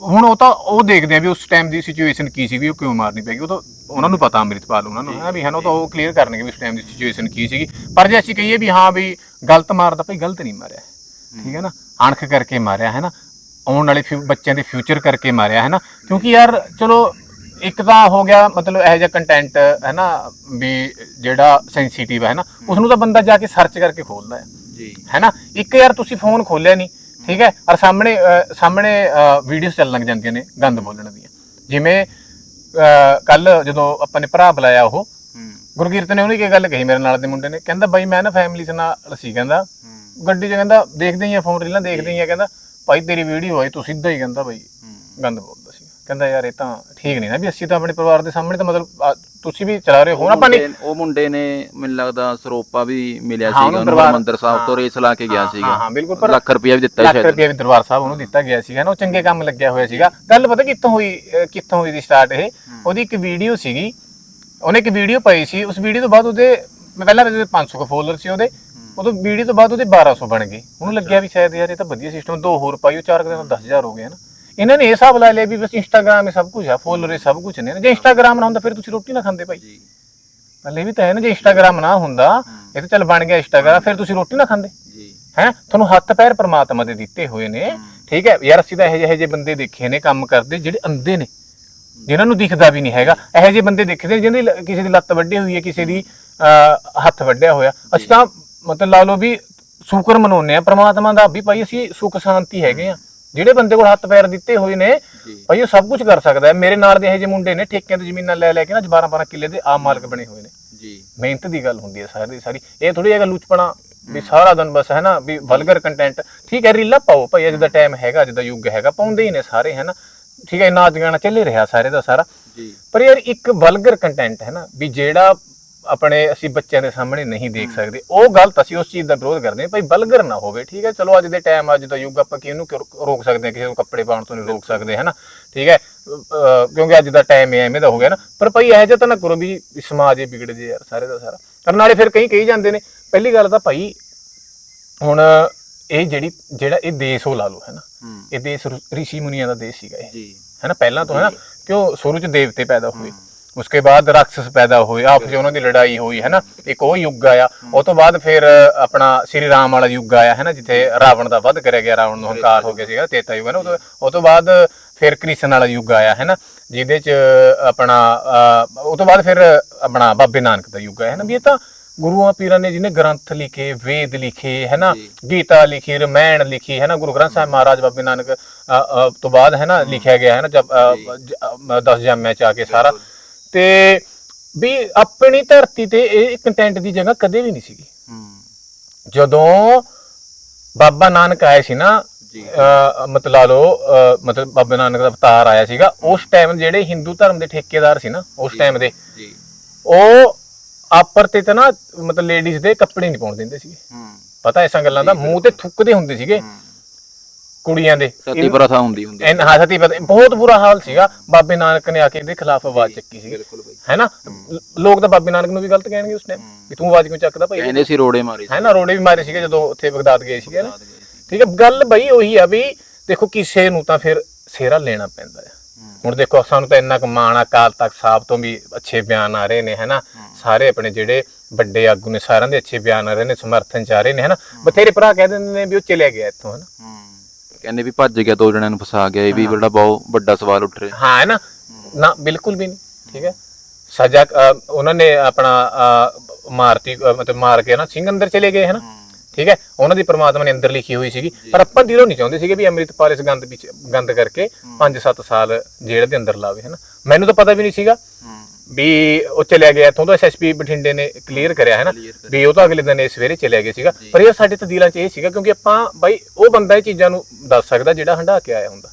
ਹੁਣ ਉਹ ਤਾਂ ਉਹ ਦੇਖਦੇ ਆ ਵੀ ਉਸ ਟਾਈਮ ਦੀ ਸਿਚੁਏਸ਼ਨ ਕੀ ਸੀ ਵੀ ਉਹ ਕਿਉਂ ਮਾਰਨੀ ਪੈ ਗਈ? ਉਹ ਤਾਂ ਉਹਨਾਂ ਨੂੰ ਪਤਾ ਅੰਮ੍ਰਿਤਪਾਲ ਉਹਨਾਂ ਨੂੰ ਹੈ ਵੀ ਹਨ ਉਹ ਤਾਂ ਉਹ ਕਲੀਅਰ ਕਰਨਗੇ ਵੀ ਉਸ ਟਾਈਮ ਦੀ ਸਿਚੁਏਸ਼ਨ ਕੀ ਸੀਗੀ। ਪਰ ਜੇ ਅਸੀਂ ਕਹੀਏ ਵੀ ਹਾਂ ਵੀ ਗਲਤ ਮਾਰਦਾ ਭਾਈ ਗਲਤ ਨਹੀਂ ਮਾਰਿਆ। ਠੀਕ ਹੈ ਨਾ? ਅਣਖ ਕਰਕੇ ਮਾਰਿਆ ਹੈ ਨਾ? ਆਉਣ ਵਾਲੇ ਬੱਚਿਆਂ ਦੇ ਫਿਊਚਰ ਕਰਕੇ ਮਾਰਿਆ ਹੈ ਨਾ? ਕਿਉਂਕਿ ਯਾਰ ਚਲੋ ਇੱਕ ਤਾਂ ਹੋ ਗਿਆ ਮਤਲਬ ਇਹੋ ਜਿਹਾ ਕੰਟੈਂਟ ਹੈ ਨਾ ਵੀ ਜਿਹੜਾ ਸੈਂਸਿਟਿਵ ਹੈ ਨਾ ਉਸ ਨੂੰ ਤਾਂ ਬੰਦਾ ਜਾ ਕੇ ਸਰਚ ਕਰਕੇ ਖੋਲਦਾ ਹੈ। ਜੀ। ਹੈ ਨਾ? ਇੱਕ ਯਾਰ ਤੁਸੀਂ ਫੋਨ ਖੋਲਿਆ ਨਹੀਂ ਠੀਕ ਹੈ? ਔਰ ਸਾਹਮਣੇ ਸਾਹਮਣੇ ਵੀਡੀਓਜ਼ ਚੱਲਣ ਲੱਗ ਜਾਂਦੀਆਂ ਨੇ ਗੰਦ ਬੋਲਣ ਦੀਆਂ। ਜਿਵੇਂ ਕੱਲ ਜਦੋਂ ਆਪਾਂ ਨੇ ਭਰਾ ਬੁਲਾਇਆ ਉਹ ਗੁਰਕੀਰਤ ਨੇ ਉਹਨੇ ਕੀ ਗੱਲ ਕਹੀ ਮੇਰੇ ਨਾਲ ਦੇ ਮੁੰਡੇ ਨੇ? ਕਹਿੰਦਾ ਬਾਈ ਮੈਂ ਨਾ ਫੈਮਿਲੀ ਦੇ ਨਾਲ ਸੀ ਕਹਿੰਦਾ। ਗੱਡੀ 'ਚ ਕਹਿੰਦਾ ਦੇਖਦੇ ਹੀ ਆ ਫੋਨ ਰੀਲਾਂ ਦੇਖਦੇ ਹੀ ਆ ਕਹਿੰਦਾ ਭਾਈ ਤੇਰੀ ਵੀਡੀਓ ਆਈ ਤੂੰ ਸਿੱਧਾ ਹੀ ਕਹਿੰਦਾ ਬਾਈ ਗੰਦ ਬੋਲਦਾ ਸੀ। ਕਹਿੰਦਾ ਯਾਰ ਇਹ ਤਾਂ ਠੀਕ ਨਹੀਂ ਨਾ ਵੀ ਅਸੀਂ ਤਾਂ ਆਪਣੇ ਪਰਿਵਾਰ ਦੇ ਸਾਹਮਣੇ ਤਾਂ ਮਤਲਬ ਤੁਸੀਂ ਵੀ ਚਲਾ ਰਹੇ ਹੋ? ਨਾ ਆਪਾਂ ਨੇ ਉਹ ਮੁੰਡੇ ਨੇ ਮੈਨੂੰ ਲੱਗਦਾ ਸਰੋਪਾ ਵੀ ਮਿਲਿਆ ਸੀਗਾ ਉਹਨੂੰ ਮੰਦਰ ਸਾਹਿਬ ਤੋਂ ਰੇਸ ਲਾ ਕੇ ਗਿਆ ਸੀਗਾ। ਹਾਂ, ਹਾਂ, ਬਿਲਕੁਲ, ਪਰ ਲੱਖ ਰੁਪਇਆ ਵੀ ਦਿੱਤਾ ਲੱਖ ਸ਼ਾਇਦ। ਰੁਪਏ ਵੀ ਦਰਬਾਰ ਸਾਹਿਬ ਉਹਨੂੰ ਦਿੱਤਾ ਗਿਆ ਸੀਗਾ ਨਾ ਉਹ ਚੰਗੇ ਕੰਮ ਲੱਗਿਆ ਹੋਇਆ ਸੀਗਾ। ਗੱਲ ਪਤਾ ਕਿੱਥੋਂ ਹੋਈ ਕਿੱਥੋਂ ਹੋਈ ਦੀ ਸਟਾਰਟ ਇਹ? ਉਹਦੀ ਇੱਕ ਵੀਡੀਓ ਸੀਗੀ ਉਹਨੇ ਇੱਕ ਵੀਡੀਓ ਪਾਈ ਸੀ ਉਸ ਵੀਡੀਓ ਤੋਂ ਬਾਅਦ ਉਹਦੇ ਮੈਂ ਪਹਿਲਾਂ ਉਹਦੇ 500 ਫੋਲੋਅਰ ਸੀ ਉਹਦੇ ਉਦੋਂ ਵੀਡੀਓ ਤੋਂ ਬਾਅਦ ਉਹਦੇ 1200 ਬਣ ਗਏ। ਉਹਨੂੰ ਲੱਗਿਆ ਵੀ ਸ਼ਾਇਦ ਯਾਰ ਇਹ ਤਾਂ ਵਧੀਆ ਸਿਸਟਮ ਦੋ ਹੋਰ ਪਾਈ ਉਹ ਚਾਰ ਕੁ ਦਿਨ 10000 ਹੋ ਗਏ ਨਾ ਇਹਨਾਂ ਨੇ ਇਹ ਹਿਸਾਬ ਲਾ ਲਿਆ ਵੀ ਬਸ ਇੰਸਟਾਗ੍ਰam ਹੀ ਸਭ ਕੁਝ ਆ ਫੋਲੋਅਰ ਹੀ ਸਭ ਕੁਝ ਨੇ। ਜੇ ਇੰਸਟਾਗ੍ਰam ਨਾ ਹੁੰਦਾ ਫਿਰ ਤੁਸੀਂ ਰੋਟੀ ਨਾ ਖਾਂਦੇ ਭਾਈ। ਜੀ। ਪਹਿਲੇ ਵੀ ਤਾਂ ਹੈ ਨਾ ਜੇ ਇੰਸਟਾਗ੍ਰam ਨਾ ਹੁੰਦਾ ਇਹ ਤਾਂ ਚੱਲ ਬਣ ਗਿਆ ਇੰਸਟਾਗ੍ਰam ਫਿਰ ਤੁਸੀਂ ਰੋਟੀ ਨਾ ਖਾਂਦੇ। ਜੀ। ਹੈ? ਤੁਹਾਨੂੰ ਹੱਥ ਪੈਰ ਪ੍ਰਮਾਤਮਾ ਦੇ ਦਿੱਤੇ ਹੋਏ ਨੇ। ਠੀਕ ਹੈ? ਯਾਰ ਅਸੀਂ ਤਾਂ ਇਹੋ ਜਿਹੇ ਬੰਦੇ ਦੇਖੇ ਨੇ ਕੰਮ ਕਰਦੇ ਜਿਹੜੇ ਅੰਧੇ ਨੇ। ਜਿਨ੍ਹਾਂ ਨੂੰ ਦਿਖਦਾ ਵੀ ਨਹੀਂ ਹੈਗਾ। ਇਹੋ ਜਿਹੇ ਬੰਦੇ ਦੇਖਦੇ ਨੇ ਜਿਹਦੀ ਲ- ਕਿਸੇ ਦੀ ਲੱਤ ਵੱਡੀ ਹੋਈ ਹੈ ਕਿਸੇ ਦੀ ਹੱਥ ਵੱਡਿਆ ਹੋਇਆ। ਅਸੀਂ ਤਾਂ ਮਤਲਬ ਲਾ ਲਓ ਵੀ ਸ਼ੁਕਰ ਮਨਾਉਂਦੇ ਆ ਪ੍ਰਮਾਤਮਾ ਦਾ ਵੀ ਭਾਈ ਅਸੀਂ ਸੁੱਖ ਸ਼ਾਂਤੀ ਹੈਗੇ ਆ ਜਿਹੜੇ ਬੰਦੇ ਕੋਲ ਹੱਥ ਪੈਰ ਦਿੱਤੇ ਹੋਏ ਨੇ ਭਾਈ ਉਹ ਸਭ ਕੁਝ ਕਰ ਸਕਦਾ ਹੈ। ਮੇਰੇ ਨਾਲ ਦੇ ਇਹੋ ਜਿਹੇ ਮੁੰਡੇ ਨੇ ਠੇਕਿਆਂ ਤੇ ਜ਼ਮੀਨਾਂ ਲੈ ਲੈ ਕੇ ਨਾ 12 12 ਕਿੱਲੇ ਦੇ ਆਮ ਮਾਲਕ ਬਣੇ ਹੋਏ ਨੇ। ਜੀ। ਮਿਹਨਤ ਦੀ ਗੱਲ ਹੁੰਦੀ ਹੈ ਸਾਰੀ ਸਾਰੀ। ਇਹ ਥੋੜੀ ਹੈਗਾ ਲੁੱਚਪਣਾ ਵੀ ਸਾਰਾ ਦਿਨ ਬਸ ਹੈ ਨਾ ਵੀ ਵਲਗਰ ਕੰਟੈਂਟ ਠੀਕ ਹੈ ਰੀਲਾ ਪਾਓ ਭਾਈ ਅੱਜ ਦਾ ਟਾਈਮ ਹੈਗਾ ਅੱਜ ਦਾ ਯੁੱਗ ਹੈਗਾ ਪਾਉਂਦੇ ਹੀ ਨੇ ਸਾਰੇ ਹੈ ਨਾ। ਠੀਕ ਹੈ ਨਾਚ ਗਾਣਾ ਚੱਲੇ ਰਿਹਾ ਸਾਰੇ ਦਾ ਸਾਰਾ। ਜੀ। ਪਰ ਯਾਰ ਇੱਕ ਵਲਗਰ ਕੰਟੈਂਟ ਹੈ ਨਾ ਵੀ ਜਿਹੜਾ ਆਪਣੇ ਅਸੀਂ ਬੱਚਿਆਂ ਦੇ ਸਾਹਮਣੇ ਨਹੀਂ ਦੇਖ ਸਕਦੇ। ਉਹ ਗਲਤ ਅਸੀਂ ਉਸ ਚੀਜ਼ ਦਾ ਵਿਰੋਧ ਕਰਦੇ ਹਾਂ ਭਾਈ ਵਲਗਰ ਨਾ ਹੋਵੇ ਠੀਕ ਹੈ? ਚਲੋ ਅੱਜ ਦੇ ਟਾਈਮ ਅੱਜ ਦਾ ਯੁੱਗ ਆਪਾਂ ਕਿਹਨੂੰ ਰੋਕ ਸਕਦੇ ਹਾਂ? ਕਿਸੇ ਨੂੰ ਕੱਪੜੇ ਪਾਉਣ ਤੋਂ ਨਹੀਂ ਰੋਕ ਸਕਦੇ ਹੈ ਨਾ ਠੀਕ ਹੈ? ਕਿਉਂਕਿ ਅੱਜ ਦਾ ਟਾਈਮ ਐਵੇਂ ਦਾ ਹੋ ਗਿਆ ਨਾ। ਪਰ ਭਾਈ ਇਹੋ ਜਿਹਾ ਤਾਂ ਨਾ ਕਰੋ ਵੀ ਸਮਾਜ ਹੀ ਵਿਗੜ ਜੇ ਯਾਰ ਸਾਰੇ ਦਾ ਸਾਰਾ। ਪਰ ਨਾਲੇ ਫਿਰ ਕਈ ਕਹੀ ਜਾਂਦੇ ਨੇ ਪਹਿਲੀ ਗੱਲ ਤਾਂ ਭਾਈ ਹੁਣ ਇਹ ਜਿਹੜੀ ਜਿਹੜਾ ਇਹ ਦੇਸ਼ ਉਹ ਲਾ ਲਓ ਹੈ ਨਾ ਇਹ ਦੇਸ਼ ਰਿਸ਼ੀ ਮੁਨੀਆਂ ਦਾ ਦੇਸ਼ ਸੀਗਾ ਇਹ। ਜੀ। ਹੈ ਨਾ ਪਹਿਲਾਂ ਤੋਂ ਹੈ ਨਾ ਕਿਉਂ ਸ਼ੁਰੂ ਚ ਦੇਵਤੇ ਪੈਦਾ ਹੋਏ। ਉਸਕੇ ਬਾਅਦ ਰਾਖਸ ਪੈਦਾ ਹੋਏ ਆਪਸ ਵਿੱਚ ਉਹਨਾਂ ਦੀ ਲੜਾਈ ਹੋਈ ਹੈ ਨਾ ਇੱਕ ਉਹ ਯੁੱਗ ਆਇਆ। ਉਹ ਤੋਂ ਬਾਅਦ ਫਿਰ ਆਪਣਾ ਸ੍ਰੀ ਰਾਮ ਵਾਲਾ ਯੁੱਗ ਆਇਆ ਹੈ ਨਾ ਜਿੱਥੇ ਰਾਵਣ ਦਾ ਵੱਧ ਕਰਿਆ ਗਿਆ ਰਾਵਣ ਨੂੰ ਹੰਕਾਰ ਹੋ ਗਿਆ ਸੀਗਾ ਤੇਤਾ ਯੁੱਗ ਹੈ ਨਾ ਉਹ ਤੋਂ- ਬਾਅਦ ਫਿਰ ਕ੍ਰਿਸ਼ਨ ਵਾਲਾ ਯੁੱਗ ਆਇਆ ਹੈ ਨਾ ਜਿਹਦੇ ਚ ਆਪਣਾ ਉਹ ਤੋਂ ਬਾਅਦ ਫਿਰ ਆਪਣਾ ਬਾਬੇ ਨਾਨਕ ਦਾ ਯੁੱਗ ਆਇਆ ਹੈ ਨਾ ਵੀ ਇਹ ਤਾਂ ਗੁਰੂਆਂ ਪੀਰਾਂ ਨੇ ਜਿਹਨੇ ਗ੍ਰੰਥ ਲਿਖੇ ਵੇਦ ਲਿਖੇ ਹੈ ਨਾ। ਗੀਤਾ ਲਿਖੀ ਰਮਾਇਣ ਲਿਖੀ ਹੈ ਨਾ ਗੁਰੂ ਗ੍ਰੰਥ ਸਾਹਿਬ ਮਹਾਰਾਜ ਬਾਬੇ ਨਾਨਕ ਤੋਂ ਬਾਅਦ ਹੈ। ਨਾ ਲਿਖਿਆ ਗਿਆ ਹੈ ਨਾ ਜਬ ਅ, ਜ- ਅ, ਦਸ ਜਾਮਿਆਂ ਚ ਆ ਕੇ ਸਾਰਾ। ਤੇ ਵੀ ਆਪਣੀ ਧਰਤੀ ਤੇ ਇਹ ਕੰਟੈਂਟ ਦੀ ਜਗ੍ਹਾ ਕਦੇ ਵੀ ਨਹੀਂ ਸੀਗੀ। ਜਦੋਂ ਬਾਬਾ ਨਾਨਕ ਆਏ ਸੀ ਨਾ ਮਤਲਬ ਲਾ ਲਓ ਮਤਲਬ ਬਾਬਾ ਨਾਨਕ ਦਾ ਅਵਤਾਰ ਆਇਆ ਸੀਗਾ ਉਸ ਟਾਈਮ ਜਿਹੜੇ ਹਿੰਦੂ ਧਰਮ ਦੇ ਠੇਕੇਦਾਰ ਸੀ ਨਾ ਉਸ ਟਾਈਮ ਦੇ ਜੀ। ਉਹ ਆਪਰ ਤੇ ਤਾਂ ਨਾ ਮਤਲਬ ਲੇਡੀਜ਼ ਦੇ ਕੱਪੜੇ ਨਹੀਂ ਪਾਉਣ ਦਿੰਦੇ ਸੀਗੇ। ਪਤਾ ਐਸਾਂ ਗੱਲਾਂ ਦਾ ਮੂੰਹ ਤੇ ਥੁੱਕਦੇ ਹੁੰਦੇ ਸੀਗੇ। ਕੁੜੀਆਂ ਦੇ। ਸਤੀ ਪ੍ਰਥਾ ਹੁੰਦੀ ਹੁੰਦੀ ਐਨ ਹਾਂ ਸਤੀ ਪਤਾ ਬਹੁਤ ਬੁਰਾ ਹਾਲ ਸੀਗਾ। ਬਾਬੇ ਨਾਨਕ ਨੇ ਆ ਕੇ ਇਹਦੇ ਖਿਲਾਫ ਆਵਾਜ਼ ਚੱਕੀ ਸੀ। ਬਿਲਕੁਲ ਬਈ। ਹੈ ਨਾ? ਲ- ਲੋਕ ਤਾਂ ਬਾਬੇ ਨਾਨਕ ਨੂੰ ਵੀ ਗਲਤ ਕਹਿਣਗੇ ਉਸ ਟਾਈਮ ਵੀ ਤੂੰ ਆਵਾਜ਼ ਕਿਉਂ ਚੱਕਦਾ ਭਾਈ? ਕਹਿੰਦੇ ਸੀ ਰੋੜੇ ਮਾਰੇ ਸੀ। ਹੈ ਨਾ? ਰੋੜੇ ਵੀ ਮਾਰੇ ਸੀਗੇ ਜਦੋਂ ਉੱਥੇ ਬਗਦਾਦ ਗਏ ਸੀਗੇ ਨਾ। ਠੀਕ ਹੈ? ਗੱਲ ਬਈ ਉਹੀ ਆ ਵੀ ਦੇਖੋ ਕਿਸੇ ਨੂੰ ਤਾਂ ਫਿਰ ਸੇਰਾ ਲੈਣਾ ਪੈਂਦਾ ਹੈ। ਹੁਣ ਦੇਖੋ ਸਾਨੂੰ ਤਾਂ ਇੰਨਾ ਕੁ ਮਾਣ ਆ ਕਾਲ ਤੱਕ ਸਾਹਿਬ ਤੋਂ ਵੀ ਅੱਛੇ ਬਿਆਨ ਆ ਰਹੇ ਨੇ ਹੈਨਾ ਸਾਰੇ ਆਪਣੇ ਜਿਹੜੇ ਵੱਡੇ ਆਗੂ ਨੇ ਸਾਰਿਆਂ ਦੇ ਅੱਛੇ ਬਿਆਨ ਆ ਰਹੇ ਨੇ ਸਮਰਥਨ ਚ ਆ ਰਹੇ ਨੇ ਹੈਨਾ ਬਥੇਰੇ ਭਰਾ ਕਹਿ ਦਿੰਦੇ ਨੇ ਵੀ ਉਹ ਚਲਿਆ ਗਿਆ ਇੱਥੋਂ ਹੈਨਾ ਕਹਿੰਦੇ ਵੀ ਭੱਜ ਗਿਆ ਦੋ ਜਣਿਆਂ ਨੂੰ ਫਸਾ ਗਿਆ ਇਹ ਵੀ ਬੜਾ ਬਹੁਤ ਵੱਡਾ ਸਵਾਲ ਉੱਠ ਰਿਹਾ। ਹਾਂ ਹੈ ਨਾ? ਨਾ ਬਿਲਕੁਲ ਵੀ ਨਹੀਂ ਠੀਕ ਹੈ? ਸਜ਼ਾ ਅ, ਉਹਨਾਂ ਨੇ ਆਪਣਾ ਅ, ਮਾਰਤੀ ਅ, ਮਤਲਬ ਮਾਰ ਕੇ ਨਾ ਸਿੰਘ ਅੰਦਰ ਚਲੇ ਗਏ ਹੈ ਨਾ? ਠੀਕ ਹੈ? ਉਹਨਾਂ ਦੀ ਪ੍ਰਮਾਤਮਾ ਨੇ ਅੰਦਰ ਲਿਖੀ ਹੋਈ ਸੀਗੀ। ਪਰ ਆਪਾਂ ਦਿਲੋਂ ਨਹੀਂ ਚਾਹੁੰਦੇ ਸੀਗੇ ਵੀ ਅੰਮ੍ਰਿਤਪਾਲ ਇਸ ਗੰਦ ਵਿੱਚ ਗੰਦ ਕਰਕੇ 5-7 ਸਾਲ ਜੇਲ੍ਹ ਦੇ ਅੰਦਰ ਲਾਵੇ ਹੈ ਨਾ? ਮੈਨੂੰ ਤਾਂ ਪਤਾ ਵੀ ਨਹੀਂ ਸੀਗਾ। ਵੀ ਉਹ ਚਲਿਆ ਗਿਆ ਇੱਥੋਂ ਤੋਂ ਐਸਐਸਪੀ ਬਠਿੰਡੇ ਨੇ ਕਲੀਅਰ ਕਰਿਆ ਹੈ ਨਾ? ਵੀ ਉਹ ਤਾਂ ਅਗਲੇ ਦਿਨ ਇਹ ਸਵੇਰੇ ਚਲਿਆ ਗਿਆ ਸੀਗਾ। ਪਰ ਇਹ ਸਾਡੇ ਤਾਂ ਦਿਲਾਂ 'ਚ ਇਹ ਸੀਗਾ ਕਿਉਂਕਿ ਆਪਾਂ ਬਾਈ ਉਹ ਬੰਦਾ ਇਹ ਚੀਜ਼ਾਂ ਨੂੰ ਦੱਸ ਸਕਦਾ ਜਿਹੜਾ ਹੰਡਾ ਕੇ ਆਇਆ ਹੁੰਦਾ।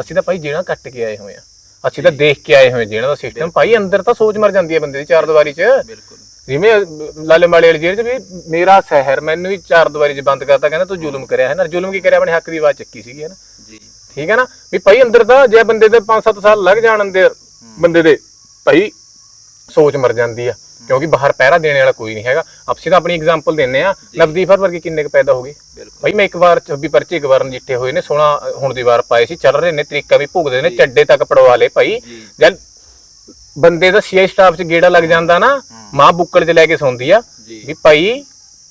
ਅਸੀਂ ਤਾਂ ਭਾਈ ਜਿਹੜਾ ਕੱਟ ਕੇ ਆਏ ਹੋਏ ਆ। ਅਸੀਂ ਤਾਂ ਦੇਖ ਕੇ ਆਏ ਹੋਏ ਜਿਹੜਾ ਦਾ ਸਿਸਟਮ ਭਾਈ ਅੰਦਰ ਤਾਂ ਸੋਚ ਮਰ ਜਾਂਦੀ ਹੈ ਬੰਦੇ ਦੀ ਚਾਰ ਦੀਵਾਰੀ 'ਚ। ਬਿਲਕੁਲ। ਜਿਵੇਂ ਲਾਲੇ ਮਾਲੇ ਵਾਲੀ ਜੇਲ੍ਹ 'ਚ ਵੀ ਮੇਰਾ ਸ਼ਹਿਰ ਮੈਨੂੰ ਵੀ ਚਾਰ ਦੀਵਾਰੀ 'ਚ ਬੰਦ ਕਰਤਾ ਕਹਿੰਦਾ ਤੂੰ ਜ਼ੁਲਮ ਕਰਿਆ ਹੈ ਨਾ? ਜ਼ੁਲਮ ਕੀ ਕਰਿਆ? ਆਪਣੇ ਹੱਕ ਦੀ ਆਵਾਜ਼ ਚੱਕੀ ਸੀਗੀ ਹੈ ਨਾ? ਜੀ। ਠੀਕ ਹੈ ਨਾ? ਵੀ ਭਾਈ ਅੰਦਰ ਤਾਂ ਜੇ ਬੰਦੇ ਦੇ 5-7 ਸਾਲ ਲੱਗ ਜਾਣ ਅੰਦਰ ਬੰਦੇ ਦੇ ਭਾਈ ਸੋਚ ਮਰ ਜਾਂਦੀ ਆ। ਕਿਉਂਕਿ ਬਾਹਰ ਪਹਿਰਾ ਦੇਣ ਵਾਲਾ ਕੋਈ ਨਹੀਂ ਹੈਗਾ। ਅਸੀਂ ਤਾਂ ਆਪਣੀ ਐਗਜ਼ਾਮਪਲ ਦਿੰਨੇ ਆ ਨਵਦੀਪ ਹਰ ਵਰਗੇ ਕਿੰਨੇ ਕ ਪੈਦਾ ਹੋ ਗਏ ਭਾਈ ਮੈਂ ਇੱਕ ਵਾਰ 26 ਪਰਚੇ ਇੱਕ ਵਾਰ ਨਜਿੱਠੇ ਹੋਏ ਨੇ 16 ਹੁਣ ਦੀ ਵਾਰ ਪਾਏ ਸੀ ਚੱਲ ਰਹੇ ਨੇ ਤਰੀਕਾ ਵੀ ਭੁਗਦੇ ਨੇ ਚੱਡੇ ਤੱਕ ਪੜਵਾ ਲਏ ਭਾਈ। ਜਦ ਬੰਦੇ ਦਾ ਸੀਆਈ ਸਟਾਫ 'ਚ ਗੇੜਾ ਲੱਗ ਜਾਂਦਾ ਨਾ ਮਾਂ ਬੁੱਕੜ 'ਚ ਲੈ ਕੇ ਸੌਂਦੀ ਆ ਵੀ ਭਾਈ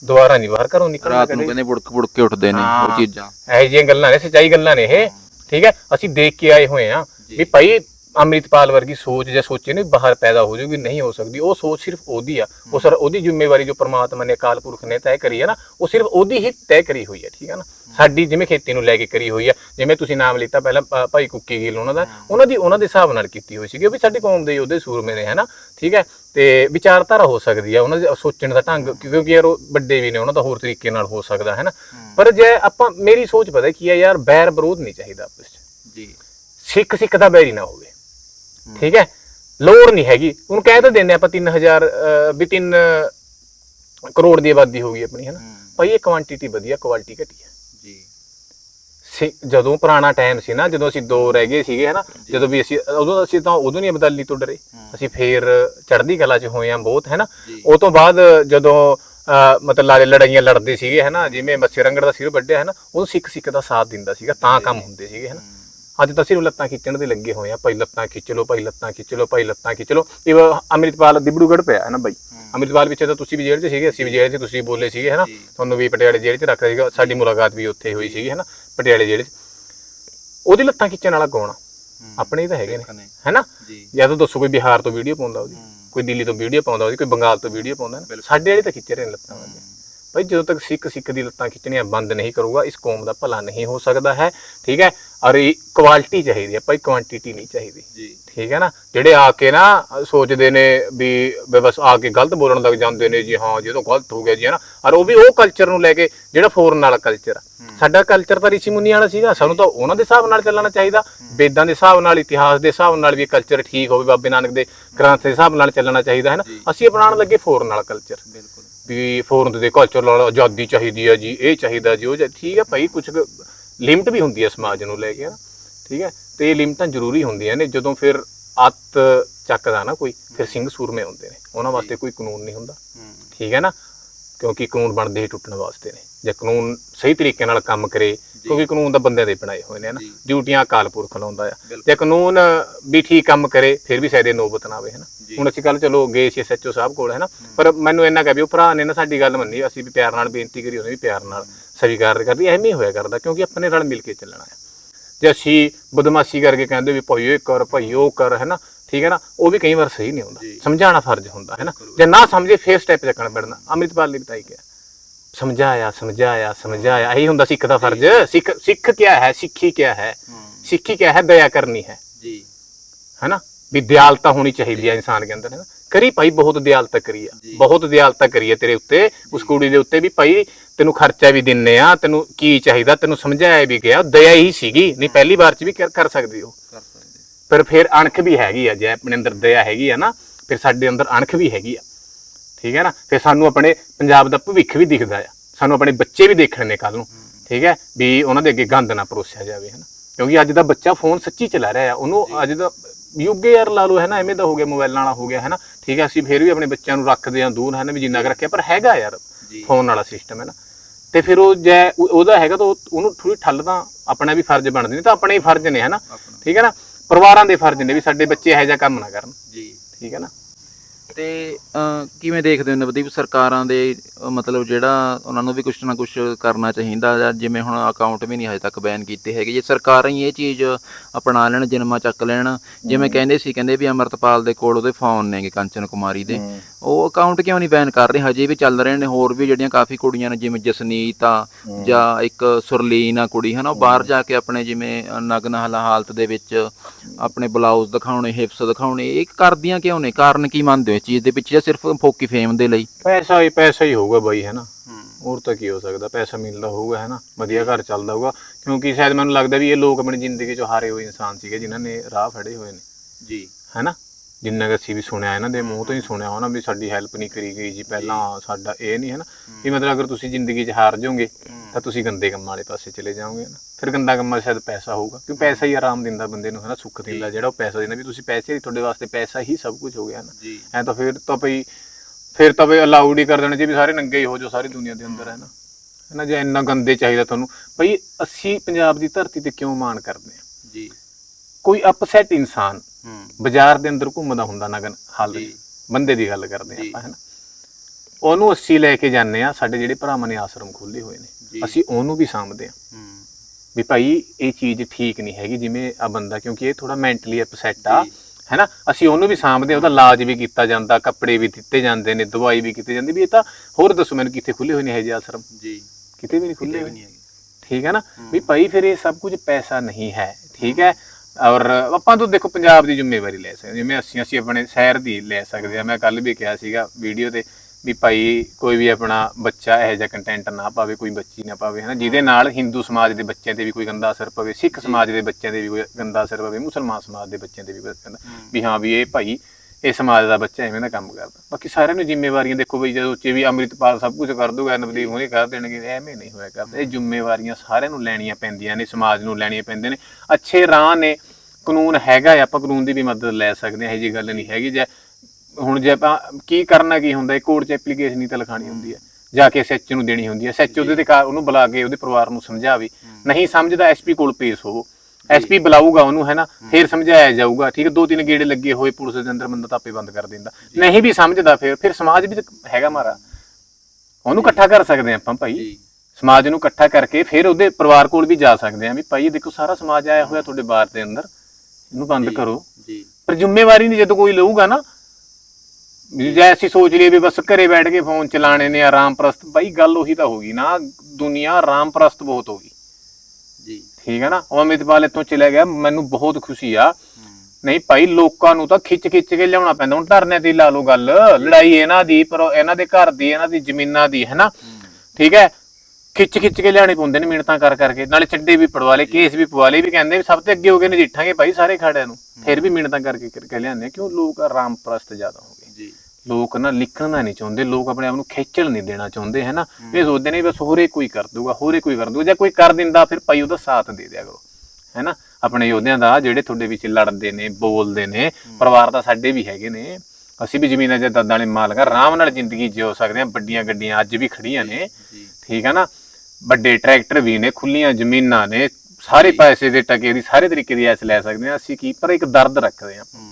ਦੁਬਾਰਾ ਨਹੀਂ ਬਾਹਰ ਘਰੋਂ ਨਿਕਲਣਾ ਰਾਤ ਨੂੰ ਕਹਿੰਦੇ ਬੁੜਕ ਬੁੜਕ ਕੇ ਉੱਠਦੇ ਨੇ ਉਹ। ਚੀਜ਼ਾਂ। ਇਹੋ ਜਿਹੀਆਂ ਗੱਲਾਂ ਨੇ ਸੱਚਾਈ ਗੱਲਾਂ ਨੇ ਇਹ। ਠੀਕ ਹੈ? ਅਸੀਂ ਦੇਖ ਕੇ ਆਏ ਹੋਏ ਆ। ਵੀ ਭਾਈ ਅੰਮ੍ਰਿਤਪਾਲ ਵਰਗੀ ਸੋਚ ਜਾਂ ਸੋਚੇ ਨਹੀਂ ਬਾਹਰ ਪੈਦਾ ਹੋ ਜਾਊਗੀ ਨਹੀਂ ਹੋ ਸਕਦੀ। ਉਹ ਸੋਚ ਸਿਰਫ ਉਹਦੀ ਆ। ਉਹ ਸਰ ਉਹਦੀ ਜ਼ਿੰਮੇਵਾਰੀ ਜੋ ਪ੍ਰਮਾਤਮਾ ਨੇ ਅਕਾਲ ਪੁਰਖ ਨੇ ਤੈਅ ਕਰੀ ਹੈ ਨਾ ਉਹ ਸਿਰਫ ਉਹਦੀ ਹੀ ਤੈਅ ਕਰੀ ਹੋਈ ਹੈ ਠੀਕ ਹੈ ਨਾ? ਸਾਡੀ ਜਿਵੇਂ ਖੇਤੀ ਨੂੰ ਲੈ ਕੇ ਕਰੀ ਹੋਈ ਆ ਜਿਵੇਂ ਤੁਸੀਂ ਨਾਮ ਲਿੱਤਾ ਪਹਿਲਾਂ ਭਾਈ ਕੁੱਕੀ ਗਿੱਲ ਉਹਨਾਂ ਦਾ ਉਹਨਾਂ ਦੀ ਉਹਨਾਂ ਦੇ ਹਿਸਾਬ ਨਾਲ ਕੀਤੀ ਹੋਈ ਸੀਗੀ ਵੀ ਸਾਡੀ ਕੌਮ ਦੇ ਯੋਧੇ ਸੂਰਮੇ ਨੇ ਹੈ ਨਾ ਠੀਕ ਹੈ ਤੇ ਵਿਚਾਰਧਾਰਾ ਹੋ ਸਕਦੀ ਆ ਉਹਨਾਂ ਦੇ ਸੋਚਣ ਦਾ ਢੰਗ ਕਿਉਂਕਿ ਯਾਰ ਉਹ ਵੱਡੇ ਵੀ ਨੇ ਉਹਨਾਂ ਦਾ ਹੋਰ ਤਰੀਕੇ ਨਾਲ ਹੋ ਸਕਦਾ ਹੈ। ਨਾ ਪਰ ਜੇ ਆਪਾਂ ਮੇਰੀ ਸੋਚ ਪਤਾ ਕੀ ਹੈ ਯਾਰ ਬੈਰ ਵਿਰੋਧ ਨਹੀਂ ਚਾਹੀਦਾ ਆਪਸ ਚ। ਜੀ। ਸਿੱਖ ਸਿੱਖ ਦਾ ਬੈਰੀ ਨਾ ਹੋਵੇ। ਠੀਕ ਹੈ? ਲੋੜ ਨਹੀਂ ਹੈਗੀ। ਉਹਨੂੰ ਕਹਿ ਤਾਂ ਦਿੰਦੇ ਆਪਾਂ 3000 ਅਹ, ਵੀ 3 ਕਰੋੜ ਦੀ ਆਬਾਦੀ ਹੋ ਗਈ ਆਪਣੀ ਹੈ ਨਾ? ਭਾਈ ਇਹ ਕੁਆਂਟੀਟੀ ਵਧੀਆ ਕੁਆਲਿਟੀ ਘਟੀ ਹੈ। ਜੀ। ਜਦੋਂ ਪੁਰਾਣਾ ਟਾਈਮ ਸੀ ਨਾ ਜਦੋਂ ਅਸੀਂ ਦੋ ਰਹਿ ਗਏ ਸੀਗੇ ਹਨਾ ਜਦੋਂ ਵੀ ਅਸੀਂ ਉਦੋਂ ਅਸੀਂ ਤਾਂ ਉਦੋਂ ਨਹੀਂ ਅਬਦਾਲੀ ਤੋਂ ਡਰੇ। ਅਸੀਂ ਫੇਰ ਚੜ੍ਹਦੀ ਕਲਾ 'ਚ ਹੋਏ ਆ ਬਹੁਤ ਹੈ ਨਾ। ਉਹ ਤੋਂ ਬਾਅਦ ਜਦੋਂ ਮਤਲਬ ਲਾਲੇ ਲੜਾਈਆਂ ਲੜਦੇ ਸੀਗੇ ਹੈ ਨਾ? ਜਿਵੇਂ ਮੱਸੇ ਰੰਗੜ ਦਾ ਸਿਰ ਵੱਢਿਆ ਹੈ ਨਾ? ਉਹ ਸਿੱਖ ਸਿੱਖ ਦਾ ਸਾਥ ਦਿੰਦਾ ਸੀਗਾ ਤਾਂ ਕੰਮ ਹੁੰਦੇ ਸੀਗੇ ਹੈ ਨਾ? ਅੱਜ ਤਾਂ ਸਿਰਫ ਲੱਤਾਂ ਖਿੱਚਣ ਦੇ ਲੱਗੇ ਹੋਏ ਆ ਭਾਈ ਲੱਤਾਂ ਖਿੱਚ ਲਓ ਭਾਈ ਲੱਤਾਂ ਖਿੱਚ ਲਓ ਭਾਈ ਲੱਤਾਂ ਖਿੱਚ ਲਓ। ਇਹ ਅੰਮ੍ਰਿਤਪਾਲ ਦਿਬੜੂਗੜ ਪਿਆ ਹੈ ਨਾ ਬਾਈ? ਅੰਮ੍ਰਿਤਪਾਲ ਪਿੱਛੇ ਤਾਂ ਤੁਸੀਂ ਵੀ ਜੇਲ੍ਹ 'ਚ ਸੀਗੇ ਅਸੀਂ ਵੀ ਜੇਲ੍ਹ 'ਚ ਤੁਸੀਂ ਬੋਲੇ ਸੀਗੇ ਹੈ ਨਾ। ਤੁਹਾਨੂੰ ਵੀ ਪਟਿਆਲੇ ਜੇਲ੍ਹ 'ਚ ਰੱਖਿਆ ਸੀਗਾ ਸਾਡੀ ਮੁਲਾਕਾਤ ਵੀ ਉੱਥੇ ਹੋਈ ਸੀਗੀ ਹੈ ਨਾ? ਪਟਿਆਲੇ ਜੇਲ੍ਹ 'ਚ। ਉਹਦੀ ਲੱਤਾਂ ਖਿੱਚਣ ਵਾਲਾ ਕੌਣ ਆ? ਆਪਣੇ ਹੀ ਤਾਂ ਹੈਗੇ ਨੇ ਹੈ ਨਾ? ਜੀ। ਤਾਂ ਦੱਸੋ ਕੋਈ ਬਿਹਾਰ ਤੋਂ ਵੀਡੀਓ ਪਾਉਂਦਾ ਉਹਦੀ ਕੋਈ ਦਿੱਲੀ ਤੋਂ ਵੀਡੀਓ ਪਾਉਂਦਾ ਉਹਦੀ ਕੋਈ ਬੰਗਾਲ ਤੋਂ ਵੀਡੀਓ ਪਾਉਂਦਾ ਨਾ? ਸਾਡੇ ਵਾਲੇ ਤਾਂ ਖਿੱਚ ਰਹੇ ਨੇ ਲੱਤਾਂ ਭਾਈ ਜਦੋਂ ਤੱਕ ਸਿੱਖ ਸਿੱਖ ਦੀ ਲੱਤਾਂ ਖਿੱਚਣੀਆਂ ਬੰਦ ਨਹੀਂ ਕਰੂਗਾ ਇਸ ਕੌਮ ਦਾ ਭਲਾ ਨਹੀਂ ਹੋ ਸਕਦਾ ਹੈ ਠੀਕ ਹੈ? ਔਰ ਕੁਆਲਿਟੀ ਚਾਹੀਦੀ ਹੈ ਭਾਈ ਕੁਆਂਟੀਟੀ ਨਹੀਂ ਚਾਹੀਦੀ। ਜੀ। ਠੀਕ ਹੈ ਨਾ? ਜਿਹੜੇ ਆ ਕੇ ਨਾ ਸੋਚਦੇ ਨੇ ਵੀ ਬਸ ਆ ਕੇ ਗਲਤ ਬੋਲਣ ਲੱਗ ਜਾਂਦੇ ਨੇ ਜੀ ਹਾਂ ਜੇ ਤਾਂ ਗਲਤ ਹੋ ਗਿਆ ਜੀ ਹੈ ਨਾ? ਔਰ ਉਹ ਵੀ ਉਹ ਕਲਚਰ ਨੂੰ ਲੈ ਕੇ ਜਿਹੜਾ ਫੋਰਨ ਵਾਲਾ ਕਲਚਰ ਆ। ਸਾਡਾ ਕਲਚਰ ਤਾਂ ਰਿਸ਼ੀ ਮੁਨੀ ਵਾਲਾ ਸੀਗਾ ਸਾਨੂੰ ਤਾਂ ਉਹਨਾਂ ਦੇ ਹਿਸਾਬ ਨਾਲ ਚੱਲਣਾ ਚਾਹੀਦਾ। ਵੇਦਾਂ ਦੇ ਹਿਸਾਬ ਨਾਲ ਇਤਿਹਾਸ ਦੇ ਹਿਸਾਬ ਨਾਲ ਵੀ ਕਲਚਰ ਠੀਕ ਹੋਵੇ ਬਾਬੇ ਨਾਨਕ ਦੇ ਗ੍ਰੰਥ ਦੇ ਹਿਸਾਬ ਨਾਲ ਚੱਲਣਾ ਚਾਹੀਦਾ ਹੈ ਨਾ? ਅਸੀਂ ਅਪਣਾਉਣ ਲੱਗੇ ਫੋਰਨ ਵਾਲਾ ਕਲਚਰ ਬਿਲਕੁਲ। ਵੀ ਫੋਰਨ ਦੇ ਕਲਚਰ ਨਾਲ ਆਜ਼ਾਦੀ ਚਾਹੀਦੀ ਹੈ ਜੀ ਇਹ ਚਾਹੀਦਾ ਜੀ ਉਹ ਚਾਹੀ- ਠੀਕ ਹੈ ਭਾਈ ਕੁਝ ਲਿਮਟ ਵੀ ਹੁੰਦੀ ਹੈ ਸਮਾਜ ਨੂੰ ਲੈ ਕੇ ਨਾ ਠੀਕ ਹੈ ਤੇ ਇਹ ਲਿਮਟਾਂ ਜ਼ਰੂਰੀ ਹੁੰਦੀਆਂ ਨੇ ਜਦੋਂ ਫਿਰ ਅੱਤ ਚੱਕਦਾ ਨਾ ਕੋਈ ਫਿਰ ਸਿੰਘ ਸੂਰਮੇ ਹੁੰਦੇ ਨੇ ਉਹਨਾਂ ਵਾਸਤੇ ਕੋਈ ਕਾਨੂੰਨ ਨਹੀਂ ਹੁੰਦਾ ਠੀਕ ਹੈ ਨਾ ਕਿਉਂਕਿ ਕਾਨੂੰਨ ਬਣਦੇ ਹੀ ਟੁੱਟਣ ਵਾਸਤੇ ਨੇ ਜੇ ਕਾਨੂੰਨ ਸਹੀ ਤਰੀਕੇ ਨਾਲ ਕੰਮ ਕਰੇ ਕਿਉਂਕਿ ਕਾਨੂੰਨ ਤਾਂ ਬੰਦਿਆਂ ਦੇ ਬਣਾਏ ਹੋਏ ਨੇ ਨਾ। ਡਿਊਟੀਆਂ ਅਕਾਲ ਪੁਰਖ ਲਾਉਂਦਾ ਆ। ਜੇ ਕਾਨੂੰਨ ਵੀ ਠੀਕ ਕੰਮ ਕਰੇ ਫਿਰ ਵੀ ਸਾਇਦੇ ਨੋਬਤ ਨਾ ਆਵੇ ਹੈ ਨਾ। ਹੁਣ ਅਸੀਂ ਕੱਲ ਚਲੋ ਗਏ ਸੀ ਐਸਐਚਓ ਸਾਹਿਬ ਕੋਲ ਹੈ ਨਾ? ਪਰ ਮੈਨੂੰ ਇੰਨਾ ਕਹਿ ਵੀ ਉਹ ਭਰਾ ਨੇ ਨਾ ਸਾਡੀ ਗੱਲ ਮੰਨੀ ਅਸੀਂ ਵੀ ਪਿਆਰ ਨਾਲ ਬੇਨਤੀ ਕਰੀ ਉਹਨੇ ਵੀ ਪਿਆਰ ਨਾਲ ਸਵੀਕਾਰ ਕਰਦੀ ਐਵੇਂ ਹੀ ਹੋਇਆ ਕਰਦਾ ਕਿਉਂਕਿ ਆਪਣੇ ਨਾਲ ਮਿਲ ਕੇ ਚੱਲਣਾ ਹੈ ਜੇ ਅਸੀਂ ਬਦਮਾਸ਼ੀ ਕਰਕੇ ਕਹਿੰਦੇ ਵੀ ਭਾਈ ਇਹ ਕਰ ਭਾਈ ਉਹ ਕਰ ਹੈ ਨਾ? ਠੀਕ ਹੈ ਨਾ? ਉਹ ਵੀ ਕਈ ਵਾਰ ਸਹੀ ਨਹੀਂ ਹੁੰਦਾ। ਸਮਝਾਉਣਾ ਫਰਜ਼ ਹੁੰਦਾ ਹੈ ਨਾ? ਜੇ ਨਾ ਸਮਝੇ ਫੇਰ ਸਟੈਪ ਚੱਕਣਾ ਪੈਣਾ। ਅੰਮ੍ਰਿਤਪਾਲ ਨੇ ਬਤਾਈ ਗਿਆ ਸਮਝਾਇਆ ਸਮਝਾਇਆ ਸਮਝਾਇਆ। ਇਹੀ ਹੁੰਦਾ ਸਿੱਖ ਦਾ ਫਰਜ਼। ਸਿੱਖ ਸਿੱਖ ਕਿਆ ਹੈ? ਸਿੱਖੀ ਕਿਆ ਹੈ? ਸਿੱਖੀ ਕਿਆ ਹੈ? ਦਇਆ ਕਰਨੀ ਹੈ। ਜੀ। ਹੈ ਨਾ ਵੀ ਦਿਆਲਤਾ ਹੋਣੀ ਚਾਹੀਦੀ ਹੈ ਇਨਸਾਨ ਦੇ ਅੰਦਰ ਹੈ ਨਾ ਕਰੀ ਭਾਈ ਬਹੁਤ ਦਿਆਲਤਾ ਕਰੀ ਆ। ਬਹੁਤ ਦਿਆਲਤਾ ਕਰੀ ਆ ਤੇਰੇ ਉੱਤੇ। ਉਸ ਕੁੜੀ ਦੇ ਉੱਤੇ ਵੀ ਭਾਈ ਤੈਨੂੰ ਖਰਚਾ ਵੀ ਦਿੰਨੇ ਆ ਤੈਨੂੰ ਕੀ ਚਾਹੀਦਾ? ਤੈਨੂੰ ਸਮਝਾਇਆ ਵੀ ਗਿਆ। ਦਇਆ ਹੀ ਸੀਗੀ। ਨਹੀਂ ਪਹਿਲੀ ਵਾਰ ਚ ਵੀ ਕਰ ਸਕਦੀ ਉਹ ਸਕਦੇ। ਪਰ ਫਿਰ ਅਣਖ ਵੀ ਹੈਗੀ ਆ ਜੇ ਆਪਣੇ ਅੰਦਰ ਦਇਆ ਹੈਗੀ ਆ ਨਾ ਫਿਰ ਸਾਡੇ ਅੰਦਰ ਅਣਖ ਵੀ ਹੈਗੀ ਆ। ਠੀਕ ਹੈ ਨਾ? ਫਿਰ ਸਾਨੂੰ ਆਪਣੇ ਪੰਜਾਬ ਦਾ ਭਵਿੱਖ ਵੀ ਦਿਖਦਾ ਆ। ਸਾਨੂੰ ਆਪਣੇ ਬੱਚੇ ਵੀ ਦੇਖਣੇ ਨੇ ਕੱਲ ਨੂੰ ਠੀਕ ਹੈ? ਵੀ ਉਹਨਾਂ ਦੇ ਅੱਗੇ ਗੰਦ ਨਾ ਪਰੋਸਿਆ ਜਾਵੇ ਹੈ ਨਾ ਕਿਉਂਕਿ ਅੱਜ ਦਾ ਬੱਚਾ ਫੋਨ ਸੱਚੀ ਚਲਾ ਰਿਹਾ ਆ। ਉਹਨੂੰ ਅੱਜ ਦਾ ਯੁੱਗ ਯਾਰ ਲਾ ਲਓ ਹੈ ਨਾ ਐਵੇਂ ਦਾ ਹੋ ਗਿਆ ਮੋਬਾਈਲਾਂ ਵਾਲਾ ਹੋ ਗਿਆ ਹੈ ਨਾ ਠੀਕ ਹੈ? ਅਸੀਂ ਫਿਰ ਵੀ ਆਪਣੇ ਬੱਚਿਆਂ ਨੂੰ ਰੱਖਦੇ ਆ ਦੂਰ ਹੈ ਨਾ ਵੀ ਜਿੰਨਾ ਕੁ ਰੱਖਿਆ ਪਰ ਹੈਗਾ ਯਾਰ ਫੋਨ ਵਾਲਾ ਸਿਸਟਮ ਹੈ ਨਾ ਤੇ ਫਿਰ ਉਹ ਜੇ ਉਹ- ਉਹਦਾ ਹੈਗਾ ਤਾਂ ਉਹ- ਉਹਨੂੰ ਥੋੜੀ ਠੱਲ ਤਾਂ ਆਪਣਾ ਵੀ ਫਰਜ਼ ਬਣਦੇ ਨੇ ਤਾਂ ਆਪਣੇ ਹੀ ਫਰਜ਼ ਨੇ ਹੈ ਨਾ ਠੀਕ ਹੈ ਨਾ? ਪਰਿਵਾਰਾਂ ਦੇ ਫਰਜ਼ ਨੇ ਵੀ ਸਾਡੇ ਬੱਚੇ ਇਹੋ ਜਿਹਾ ਕੰਮ ਨਾ ਕਰਨ। ਜੀ। ਠੀਕ ਹੈ ਨਾ? ਤੇ ਕਿਵੇਂ ਦੇਖਦੇ ਹੋ ਨਵਦੀਪ ਸਰਕਾਰਾਂ ਦੇ ਮਤਲਬ ਜਿਹੜਾ ਉਹਨਾਂ ਨੂੰ ਵੀ ਕੁਝ ਨਾ ਕੁਝ ਕਰਨਾ ਚਾਹੀਦਾ ਜਾਂ ਜਿਵੇਂ ਹੁਣ ਅਕਾਊਂਟ ਵੀ ਨਹੀਂ ਹਜੇ ਤੱਕ ਬੈਨ ਕੀਤੇ ਹੈਗੇ ਜੇ ਸਰਕਾਰਾਂ ਹੀ ਇਹ ਚੀਜ਼ ਅਪਣਾ ਲੈਣ ਜਨਮਾ ਚੱਕ ਲੈਣ ਜਿਵੇਂ ਕਹਿੰਦੇ ਸੀ ਕਹਿੰਦੇ ਵੀ ਅਮਰਤਪਾਲ ਦੇ ਕੋਲ ਉਹਦੇ ਫੋਨ ਨੇਗੇ ਕੰਚਨ ਕੁਮਾਰੀ ਦੇ ਉਹ ਅਕਾਊਂਟ ਕਿਉਂ ਨਹੀਂ ਬੈਨ ਕਰ ਰਹੇ? ਹਜੇ ਵੀ ਚੱਲ ਰਹੇ ਨੇ ਹੋਰ ਵੀ ਜਿਹੜੀਆਂ ਕਾਫੀ ਕੁੜੀਆਂ ਨੇ ਜਿਵੇਂ ਜਸਨੀਤ ਆ ਜਾਂ ਇੱਕ ਸੁਰਲੀਨ ਆ ਕੁੜੀ ਹਨਾ ਉਹ ਬਾਹਰ ਜਾ ਕੇ ਆਪਣੇ ਜਿਵੇਂ ਨਗਨ ਹਾਲਾ ਹਾਲਤ ਦੇ ਵਿੱਚ ਆਪਣੇ ਬਲਾਊਜ਼ ਦਿਖਾਉਣੇ ਹਿਪਸ ਦਿਖਾਉਣੇ ਇਹ ਕਰਦੀਆਂ ਕਿਉਂ ਨੇ? ਕਾਰਨ ਕੀ ਮੰਨਦੇ ਹੋ ਇਸ ਚੀਜ਼ ਦੇ ਪਿੱਛੇ? ਸਿਰਫ ਫੋਕੀ ਫੇਮ ਦੇ ਲਈ। ਪੈਸਾ ਹੀ ਪੈਸਾ ਹੀ ਹੋਊਗਾ ਬਾਈ ਹੈ। ਨਾ ਹੋਰ ਤਾਂ ਕੀ ਹੋ ਸਕਦਾ? ਪੈਸਾ ਮਿਲਦਾ ਹੋਊਗਾ ਹੈ ਨਾ ਵਧੀਆ ਘਰ ਚੱਲਦਾ ਹੋਊਗਾ। ਕਿਉਂਕਿ ਸ਼ਾਇਦ ਮੈਨੂੰ ਲੱਗਦਾ ਵੀ ਇਹ ਲੋਕ ਆਪਣੀ ਜ਼ਿੰਦਗੀ 'ਚ ਹਾਰੇ ਹੋਏ ਇਨਸਾਨ ਸੀਗੇ ਜਿਨ੍ਹਾਂ ਨੇ ਰਾਹ ਫੜੇ ਹੋਏ ਨੇ। ਜੀ। ਹੈ ਨਾ ਜਿੰਨਾ ਕਿ ਅਸੀਂ ਵੀ ਸੁਣਿਆ ਇਹਨਾਂ ਦੇ ਮੂੰਹ ਤੋਂ ਹੀ ਸੁਣਿਆ ਹੋਣਾ ਵੀ ਸਾਡੀ ਹੈਲਪ ਨਹੀਂ ਕਰੀ ਗਈ ਜੀ ਪਹਿਲਾਂ ਸਾਡਾ ਇਹ ਨਹੀਂ ਹੈ ਨਾ ਵੀ ਮਤਲਬ ਅਗਰ ਤੁਸੀਂ ਜ਼ਿੰਦਗੀ 'ਚ ਹਾਰ ਜਾਓਗੇ ਤਾਂ ਤੁਸੀਂ ਗੰਦੇ ਕੰਮਾਂ ਵਾਲੇ ਪਾਸੇ ਚਲੇ ਜਾਓਗੇ ਨਾ। ਫਿਰ ਗੰਦਾ ਕੰਮਾਂ 'ਚ ਸ਼ਾਇਦ ਪੈਸਾ ਹੋਊਗਾ ਕਿਉਂਕਿ ਪੈਸਾ ਹੀ ਆਰਾਮ ਦਿੰਦਾ ਬੰਦੇ ਨੂੰ ਹੈ ਨਾ ਸੁੱਖ ਦਿੰਦਾ ਜਿਹੜਾ ਉਹ ਪੈਸਾ ਦਿੰਦਾ ਵੀ ਤੁਸੀਂ ਪੈਸੇ ਹੀ ਤੁਹਾਡੇ ਵਾਸਤੇ ਪੈਸਾ ਹੀ ਸਭ ਕੁਝ ਹੋ ਗਿਆ ਨਾ। ਐ ਤਾਂ ਫਿਰ ਤਾਂ ਭਈ ਫਿਰ ਤਾਂ ਭਈ ਅਲਾਉਡ ਹੀ ਕਰ ਦੇਣਾ ਜੀ ਵੀ ਸਾਰੇ ਨੰਗੇ ਹੀ ਹੋ ਜਾਓ ਸਾਰੀ ਦੁਨੀਆ ਦੇ ਅੰਦਰ ਹੈ ਨਾ ਹੈ ਨਾ ਜੇ ਇੰਨਾ ਗੰਦੇ ਚਾਹੀਦਾ ਤੁਹਾਨੂੰ। ਭਈ ਅਸੀਂ ਪੰਜਾਬ ਦੀ ਧਰਤੀ ਤੇ ਕਿਉਂ ਮਾਣ ਕਰਦੇ ਹਾਂ? ਜੀ ਕੋਈ ਅਪਸੈਟ ਇਨਸਾਨ ਬਾਜ਼ਾਰ ਦੇ ਅੰਦਰ ਘੁੰਮਦਾ ਹੁੰਦਾ ਨਗਨ ਹਾਲ ਜੀ। ਬੰਦੇ ਦੀ ਗੱਲ ਕਰਦੇ ਜੀ। ਆਪਾਂ ਹੈ ਨਾ। ਉਹਨੂੰ ਅਸੀਂ ਲੈ ਕੇ ਜਾਂਦੇ ਆ ਸਾਡੇ ਜਿਹੜੇ ਭਰਾਵਾਂ ਨੇ ਆਸ਼ਰਮ ਖੋਲੇ ਹੋਏ ਨੇ। ਜੀ। ਅਸੀਂ ਉਹਨੂੰ ਵੀ ਸਾਂਭਦੇ ਆ ਵੀ ਭਾਈ ਇਹ ਚੀਜ਼ ਠੀਕ ਨਹੀਂ ਹੈਗੀ ਜਿਵੇਂ ਆ ਬੰਦਾ ਕਿਉਂਕਿ ਇਹ ਥੋੜਾ ਮੈਂਟਲੀ ਅਪਸੈਟ ਆ ਜੀ। ਹੈਨਾ ਅਸੀਂ ਉਹਨੂੰ ਵੀ ਸਾਂਭਦੇ ਆ ਉਹਦਾ ਇਲਾਜ ਵੀ ਕੀਤਾ ਜਾਂਦਾ ਕੱਪੜੇ ਵੀ ਦਿੱਤੇ ਜਾਂਦੇ ਨੇ ਦਵਾਈ ਵੀ ਕੀਤੀ ਜਾਂਦੀ। ਵੀ ਇਹ ਤਾਂ ਹੋਰ ਦੱਸੋ ਮੈਨੂੰ ਕਿੱਥੇ ਖੁੱਲੇ ਹੋਏ ਨੇ ਇਹ ਜਿਹੇ ਆਸ਼ਰਮ? ਜੀ। ਕਿਤੇ ਵੀ ਨਹੀਂ ਖੁੱਲੇ ਹੋਏ। ਠੀਕ ਹੈ ਨਾ? ਵੀ ਭਾਈ ਫਿਰ ਇਹ ਸਭ ਕੁਝ ਪੈਸਾ ਨਹੀਂ ਹੈ। ਠੀਕ ਹੈ? ਔਰ ਆਪਾਂ ਤੋਂ ਦੇਖੋ ਪੰਜਾਬ ਦੀ ਜ਼ਿੰਮੇਵਾਰੀ ਲੈ ਸਕਦੇ। ਜਿਵੇਂ ਅਸੀਂ ਅਸੀਂ ਆਪਣੇ ਸ਼ਹਿਰ ਦੀ ਲੈ ਸਕਦੇ ਆ ਮੈਂ ਕੱਲ ਵੀ ਕਿਹਾ ਸੀਗਾ ਵੀਡੀਓ ਤੇ ਵੀ ਭਾਈ ਕੋਈ ਵੀ ਆਪਣਾ ਬੱਚਾ ਇਹੋ ਜਿਹਾ ਕੰਟੈਂਟ ਨਾ ਪਾਵੇ ਕੋਈ ਬੱਚੀ ਨਾ ਪਾਵੇ ਹਨਾ? ਜਿਹਦੇ ਨਾਲ ਹਿੰਦੂ ਸਮਾਜ ਦੇ ਬੱਚਿਆਂ ਤੇ ਵੀ ਕੋਈ ਗੰਦਾ ਅਸਰ ਪਵੇ ਸਿੱਖ ਸਮਾਜ ਦੇ ਬੱਚਿਆਂ ਤੇ ਵੀ ਕੋਈ ਗੰਦਾ ਅਸਰ ਪਵੇ ਮੁਸਲਮਾਨ ਸਮਾਜ ਦੇ ਬੱਚਿਆਂ ਤੇ ਵੀ ਗੰਦਾ ਵੀ ਹਾਂ ਵੀ ਇਹ ਭਾਈ ਇਹ ਸਮਾਜ ਦਾ ਬੱਚਾ ਐਵੇਂ ਦਾ ਕੰਮ ਕਰਦਾ। ਬਾਕੀ ਸਾਰਿਆਂ ਨੂੰ ਜ਼ਿੰਮੇਵਾਰੀਆਂ ਦੇਖੋ ਬਈ ਜਦੋਂ ਉੱਚੇ ਵੀ ਅੰਮ੍ਰਿਤਪਾਲ ਸਭ ਕੁਝ ਕਰ ਦੂਗਾ ਨਵਦੀਪ ਹੋਣੀ ਕਰ ਦੇਣਗੇ ਐਵੇਂ ਨਹੀਂ ਹੋਇਆ ਕਰਦਾ। ਇਹ ਜ਼ਿੰਮੇਵਾਰੀਆਂ ਸਾਰਿਆਂ ਨੂੰ ਲੈਣੀਆਂ ਪੈਂਦੀਆਂ ਨੇ ਸਮਾਜ ਨੂੰ ਲੈਣੀਆਂ ਪੈਂਦੀਆਂ ਨੇ। ਅੱਛੇ ਰਾਹ ਨੇ ਕਾਨੂੰਨ ਹੈਗਾ ਆਪਾਂ ਕਾਨੂੰਨ ਦੀ ਵੀ ਮਦਦ ਲੈ ਸਕਦੇ ਹਾਂ ਇਹ ਜੀ ਗੱਲ ਨਹੀਂ ਹੈਗੀ। ਜੇ ਹੁਣ ਜੇ ਆਪਾਂ ਕੀ ਕਰਨਾ ਕੀ ਹੁੰਦਾ ਹੈ ਕੋਰਟ 'ਚ ਐਪਲੀਕੇਸ਼ਨ ਹੀ ਤਾਂ ਲਿਖਾਣੀ ਹੁੰਦੀ ਹੈ ਜਾ ਕੇ ਐਸਐਚ ਨੂੰ ਦੇਣੀ ਹੁੰਦੀ ਹੈ। ਐਸਐਚ ਉਹਦੇ ਤੇ ਉਹਨੂੰ ਬੁਲਾ ਕੇ ਉਹਦੇ ਪਰਿਵਾਰ ਨੂੰ ਸਮਝਾਵੇ। ਨਹੀਂ ਸਮਝਦਾ ਐਸਪੀ ਕੋਲ ਪੇਸ਼ ਹੋਵੋ। ਐਸਪੀ ਬੁਲਾਊਗਾ ਉਹਨੂੰ ਹੈ ਨਾ? ਫਿਰ ਸਮਝਾਇਆ ਜਾਊਗਾ ਠੀਕ ਹੈ ਦੋ ਤਿੰਨ ਗੇੜੇ ਲੱਗੇ ਹੋਏ ਪੁਲਿਸ ਦੇ ਅੰਦਰ ਬੰਦਾ ਤਾਪੇ ਬੰਦ ਕਰ ਦਿੰਦਾ। ਨਹੀਂ ਵੀ ਸਮਝਦਾ ਫਿਰ ਫਿਰ ਸਮਾਜ ਵੀ ਹੈਗਾ ਮਾਰਾ। ਉਹਨੂੰ ਇਕੱਠਾ ਕਰ ਸਕਦੇ ਆਪਾਂ ਭਾਈ। ਸਮਾਜ ਨੂੰ ਇਕੱਠਾ ਕਰਕੇ ਫਿਰ ਉਹਦੇ ਪਰਿਵਾਰ ਕੋਲ ਵੀ ਜਾ ਸਕਦੇ ਹਾਂ ਵੀ ਭਾਈ ਦੇਖੋ ਸਾਰਾ ਸਮਾਜ ਆਇਆ ਹੋਇਆ ਤੁਹਾਡੇ ਬਾਰ ਦੇ ਅੰਦਰ ਇਹਨੂੰ ਬੰਦ। ਕਰੋ। ਜੀ। ਪਰ ਜ਼ਿੰਮੇਵਾਰੀ ਨਹੀਂ ਜਦੋਂ ਕੋਈ ਲਊਗਾ ਨਾ ਜੇ ਅਸੀਂ ਸੋਚ ਲਈਏ ਵੀ ਬਸ ਘਰੇ ਬੈਠ ਕੇ ਫੋਨ ਚਲਾਣੇ ਨੇ ਆਰਾਮ ਪ੍ਰਸਤ ਭਾਈ ਗੱਲ ਉਹੀ ਤਾਂ ਹੋ ਗਈ ਨਾ ਦੁਨੀਆ ਆਰਾਮ ਪ੍ਰਸਤ ਬਹੁਤ ਹੋ ਗਈ। ਜੀ ਠੀਕ ਹੈ ਨਾ? ਉਹ ਅਮਿਤਪਾਲ ਇੱਥੋਂ ਚਲੇ ਗਿਆ ਮੈਨੂੰ ਬਹੁਤ ਖੁਸ਼ੀ ਆ। ਨਹੀਂ ਭਾਈ ਲੋਕਾਂ ਨੂੰ ਤਾਂ ਖਿੱਚ ਖਿੱਚ ਕੇ ਲਿਆਉਣਾ ਪੈਂਦਾ। ਹੁਣ ਧਰਨੇ ਹੀ ਲਾ ਲਓ ਗੱਲ। ਲੜਾਈ ਇਹਨਾਂ ਦੀ ਪਰ ਇਹਨਾਂ ਦੇ ਘਰ ਦੀ ਇਹਨਾਂ ਦੀ ਜ਼ਮੀਨਾਂ ਦੀ ਹੈ ਨਾ ਠੀਕ ਹੈ? ਖਿੱਚ ਖਿੱਚ ਕੇ ਲਿਆਣੇ ਪਾਉਂਦੇ ਨੇ ਮਿਹਨਤਾਂ ਕਰ ਕਰਕੇ। ਨਾਲੇ ਚੱਡੇ ਵੀ ਪੜਵਾ ਲਏ ਕੇਸ ਵੀ ਪਵਾ ਲਏ ਵੀ ਕਹਿੰਦੇ ਸਭ ਤੋਂ ਅੱਗੇ ਹੋ ਗਏ ਨਜਿੱਠਾਂਗੇ ਭਾਈ ਸਾਰੇ ਖੜਿਆਂ ਨੂੰ। ਫਿਰ ਵੀ ਮਿਹਨਤਾਂ ਕਰਕੇ ਕਰਕੇ ਲਿਆਉਂਦੇ ਕਿਉਂ? ਲੋਕ ਆਰਾਮ ਪ੍ਰਸਤ ਜ਼ਿਆਦਾ ਹੋ ਗਏ। ਲੋਕ ਨਾ ਲਿਖਣਾ ਨਹੀਂ ਚਾਹੁੰਦੇ ਲੋਕ ਆਪਣੇ ਆਪ ਨੂੰ ਖੇਚਲ ਨਹੀਂ ਦੇਣਾ ਚਾਹੁੰਦੇ ਹੈ। ਨਾ ਇਹ ਸੋਚਦੇ ਨੇ ਬਸ ਹੋਰੇ ਕੋਈ ਕਰ ਦੂਗਾ ਹੋਰੇ ਕੋਈ ਕਰ ਦੂਗਾ ਜੇ ਕੋਈ ਕਰ ਦਿੰਦਾ ਫਿਰ ਭਾਈ ਉਹਦਾ ਸਾਥ ਦੇ ਦਿਆ ਕਰੋ ਹੈ ਨਾ ਆਪਣੇ ਯੋਧਿਆਂ ਦਾ ਜਿਹੜੇ ਤੁਹਾਡੇ ਵਿੱਚ ਲੜਦੇ ਨੇ ਬੋਲਦੇ ਨੇ ਪਰਿਵਾਰ ਤਾਂ ਸਾਡੇ ਵੀ ਹੈਗੇ ਨੇ। ਅਸੀਂ ਵੀ ਜ਼ਮੀਨਾਂ ਜਾਇਦਾਦਾਂ ਵਾਲੇ ਮਾਲਕ ਆ ਆਰਾਮ ਨਾਲ ਜ਼ਿੰਦਗੀ ਜਿਉ ਸਕਦੇ ਹਾਂ ਵੱਡੀਆਂ ਗੱਡੀਆਂ ਅੱਜ ਵੀ ਖੜੀਆਂ ਨੇ ਠੀਕ ਹੈ ਨਾ? ਵੱਡੇ ਟਰੈਕਟਰ ਵੀ ਨੇ ਖੁੱਲੀਆਂ ਜ਼ਮੀਨਾਂ ਨੇ ਸਾਰੇ ਪੈਸੇ ਦੇ ਟਕੇ ਦੀ ਸਾਰੇ ਤਰੀਕੇ ਦੀ ਐਸ ਲੈ ਸਕਦੇ ਹਾਂ ਅਸੀਂ ਕੀ ਪਰ ਇੱਕ ਦਰਦ ਰੱਖਦੇ ਹੂੰ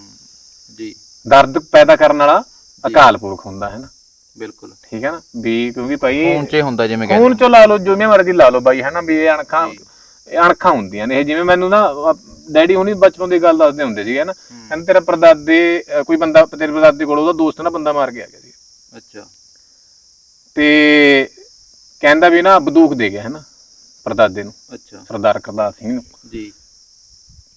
ਜੀ। ਦਰਦ ਪੈਦਾ ਕਰਨ ਵਾਲਾ ਅਕਾਲ ਪੁਰਖ ਹੁੰਦਾ ਹੈ ਨਾ? ਬਿਲਕੁਲ। ਠੀਕ ਹੈ ਨਾ? ਵੀ ਕਿਉਂਕਿ ਭਾਈ 'ਚ ਹੀ ਹੁੰਦਾ ਜਿਵੇਂ ਕਹਿੰਦੇ ਖੂਨ ਚੋਂ ਲਾ ਲਓ ਜਿਵੇਂ ਮਰਜ਼ੀ ਲਾ ਲਓ ਬਾਈ ਹੈ ਨਾ? ਵੀ ਇਹ ਅਣਖਾਂ ਇਹ ਅਣਖਾਂ ਹੁੰਦੀਆਂ ਨੇ। ਇਹ ਜਿਵੇਂ ਮੈਨੂੰ ਨਾ ਡੈਡੀ ਹੁਣੀ ਬਚਪਨ ਦੀ ਗੱਲ ਦੱਸਦੇ ਹੁੰਦੇ ਸੀਗੇ ਨਾ? ਕਹਿੰਦੇ ਤੇਰਾ ਪਰਦਾਦੇ ਕੋਈ ਬੰਦਾ ਤੇਰੇ ਪਰਦਾਦੇ ਕੋਲ ਉਹਦਾ ਦੋਸਤ ਨਾ ਬੰਦਾ ਮਾਰ ਕੇ ਆ ਗਿਆ ਸੀ। ਅੱਛਾ। ਤੇ ਕਹਿੰਦਾ ਵੀ ਨਾ ਬੰਦੂਕ ਦੇ ਗਿਆ ਹੈ ਨਾ? ਪਰਦਾਦੇ ਨੂੰ। ਅੱਛਾ। ਸਰਦਾਰ ਕਰਤਾਰ ਸਿੰਘ ਨੂੰ। ਜੀ।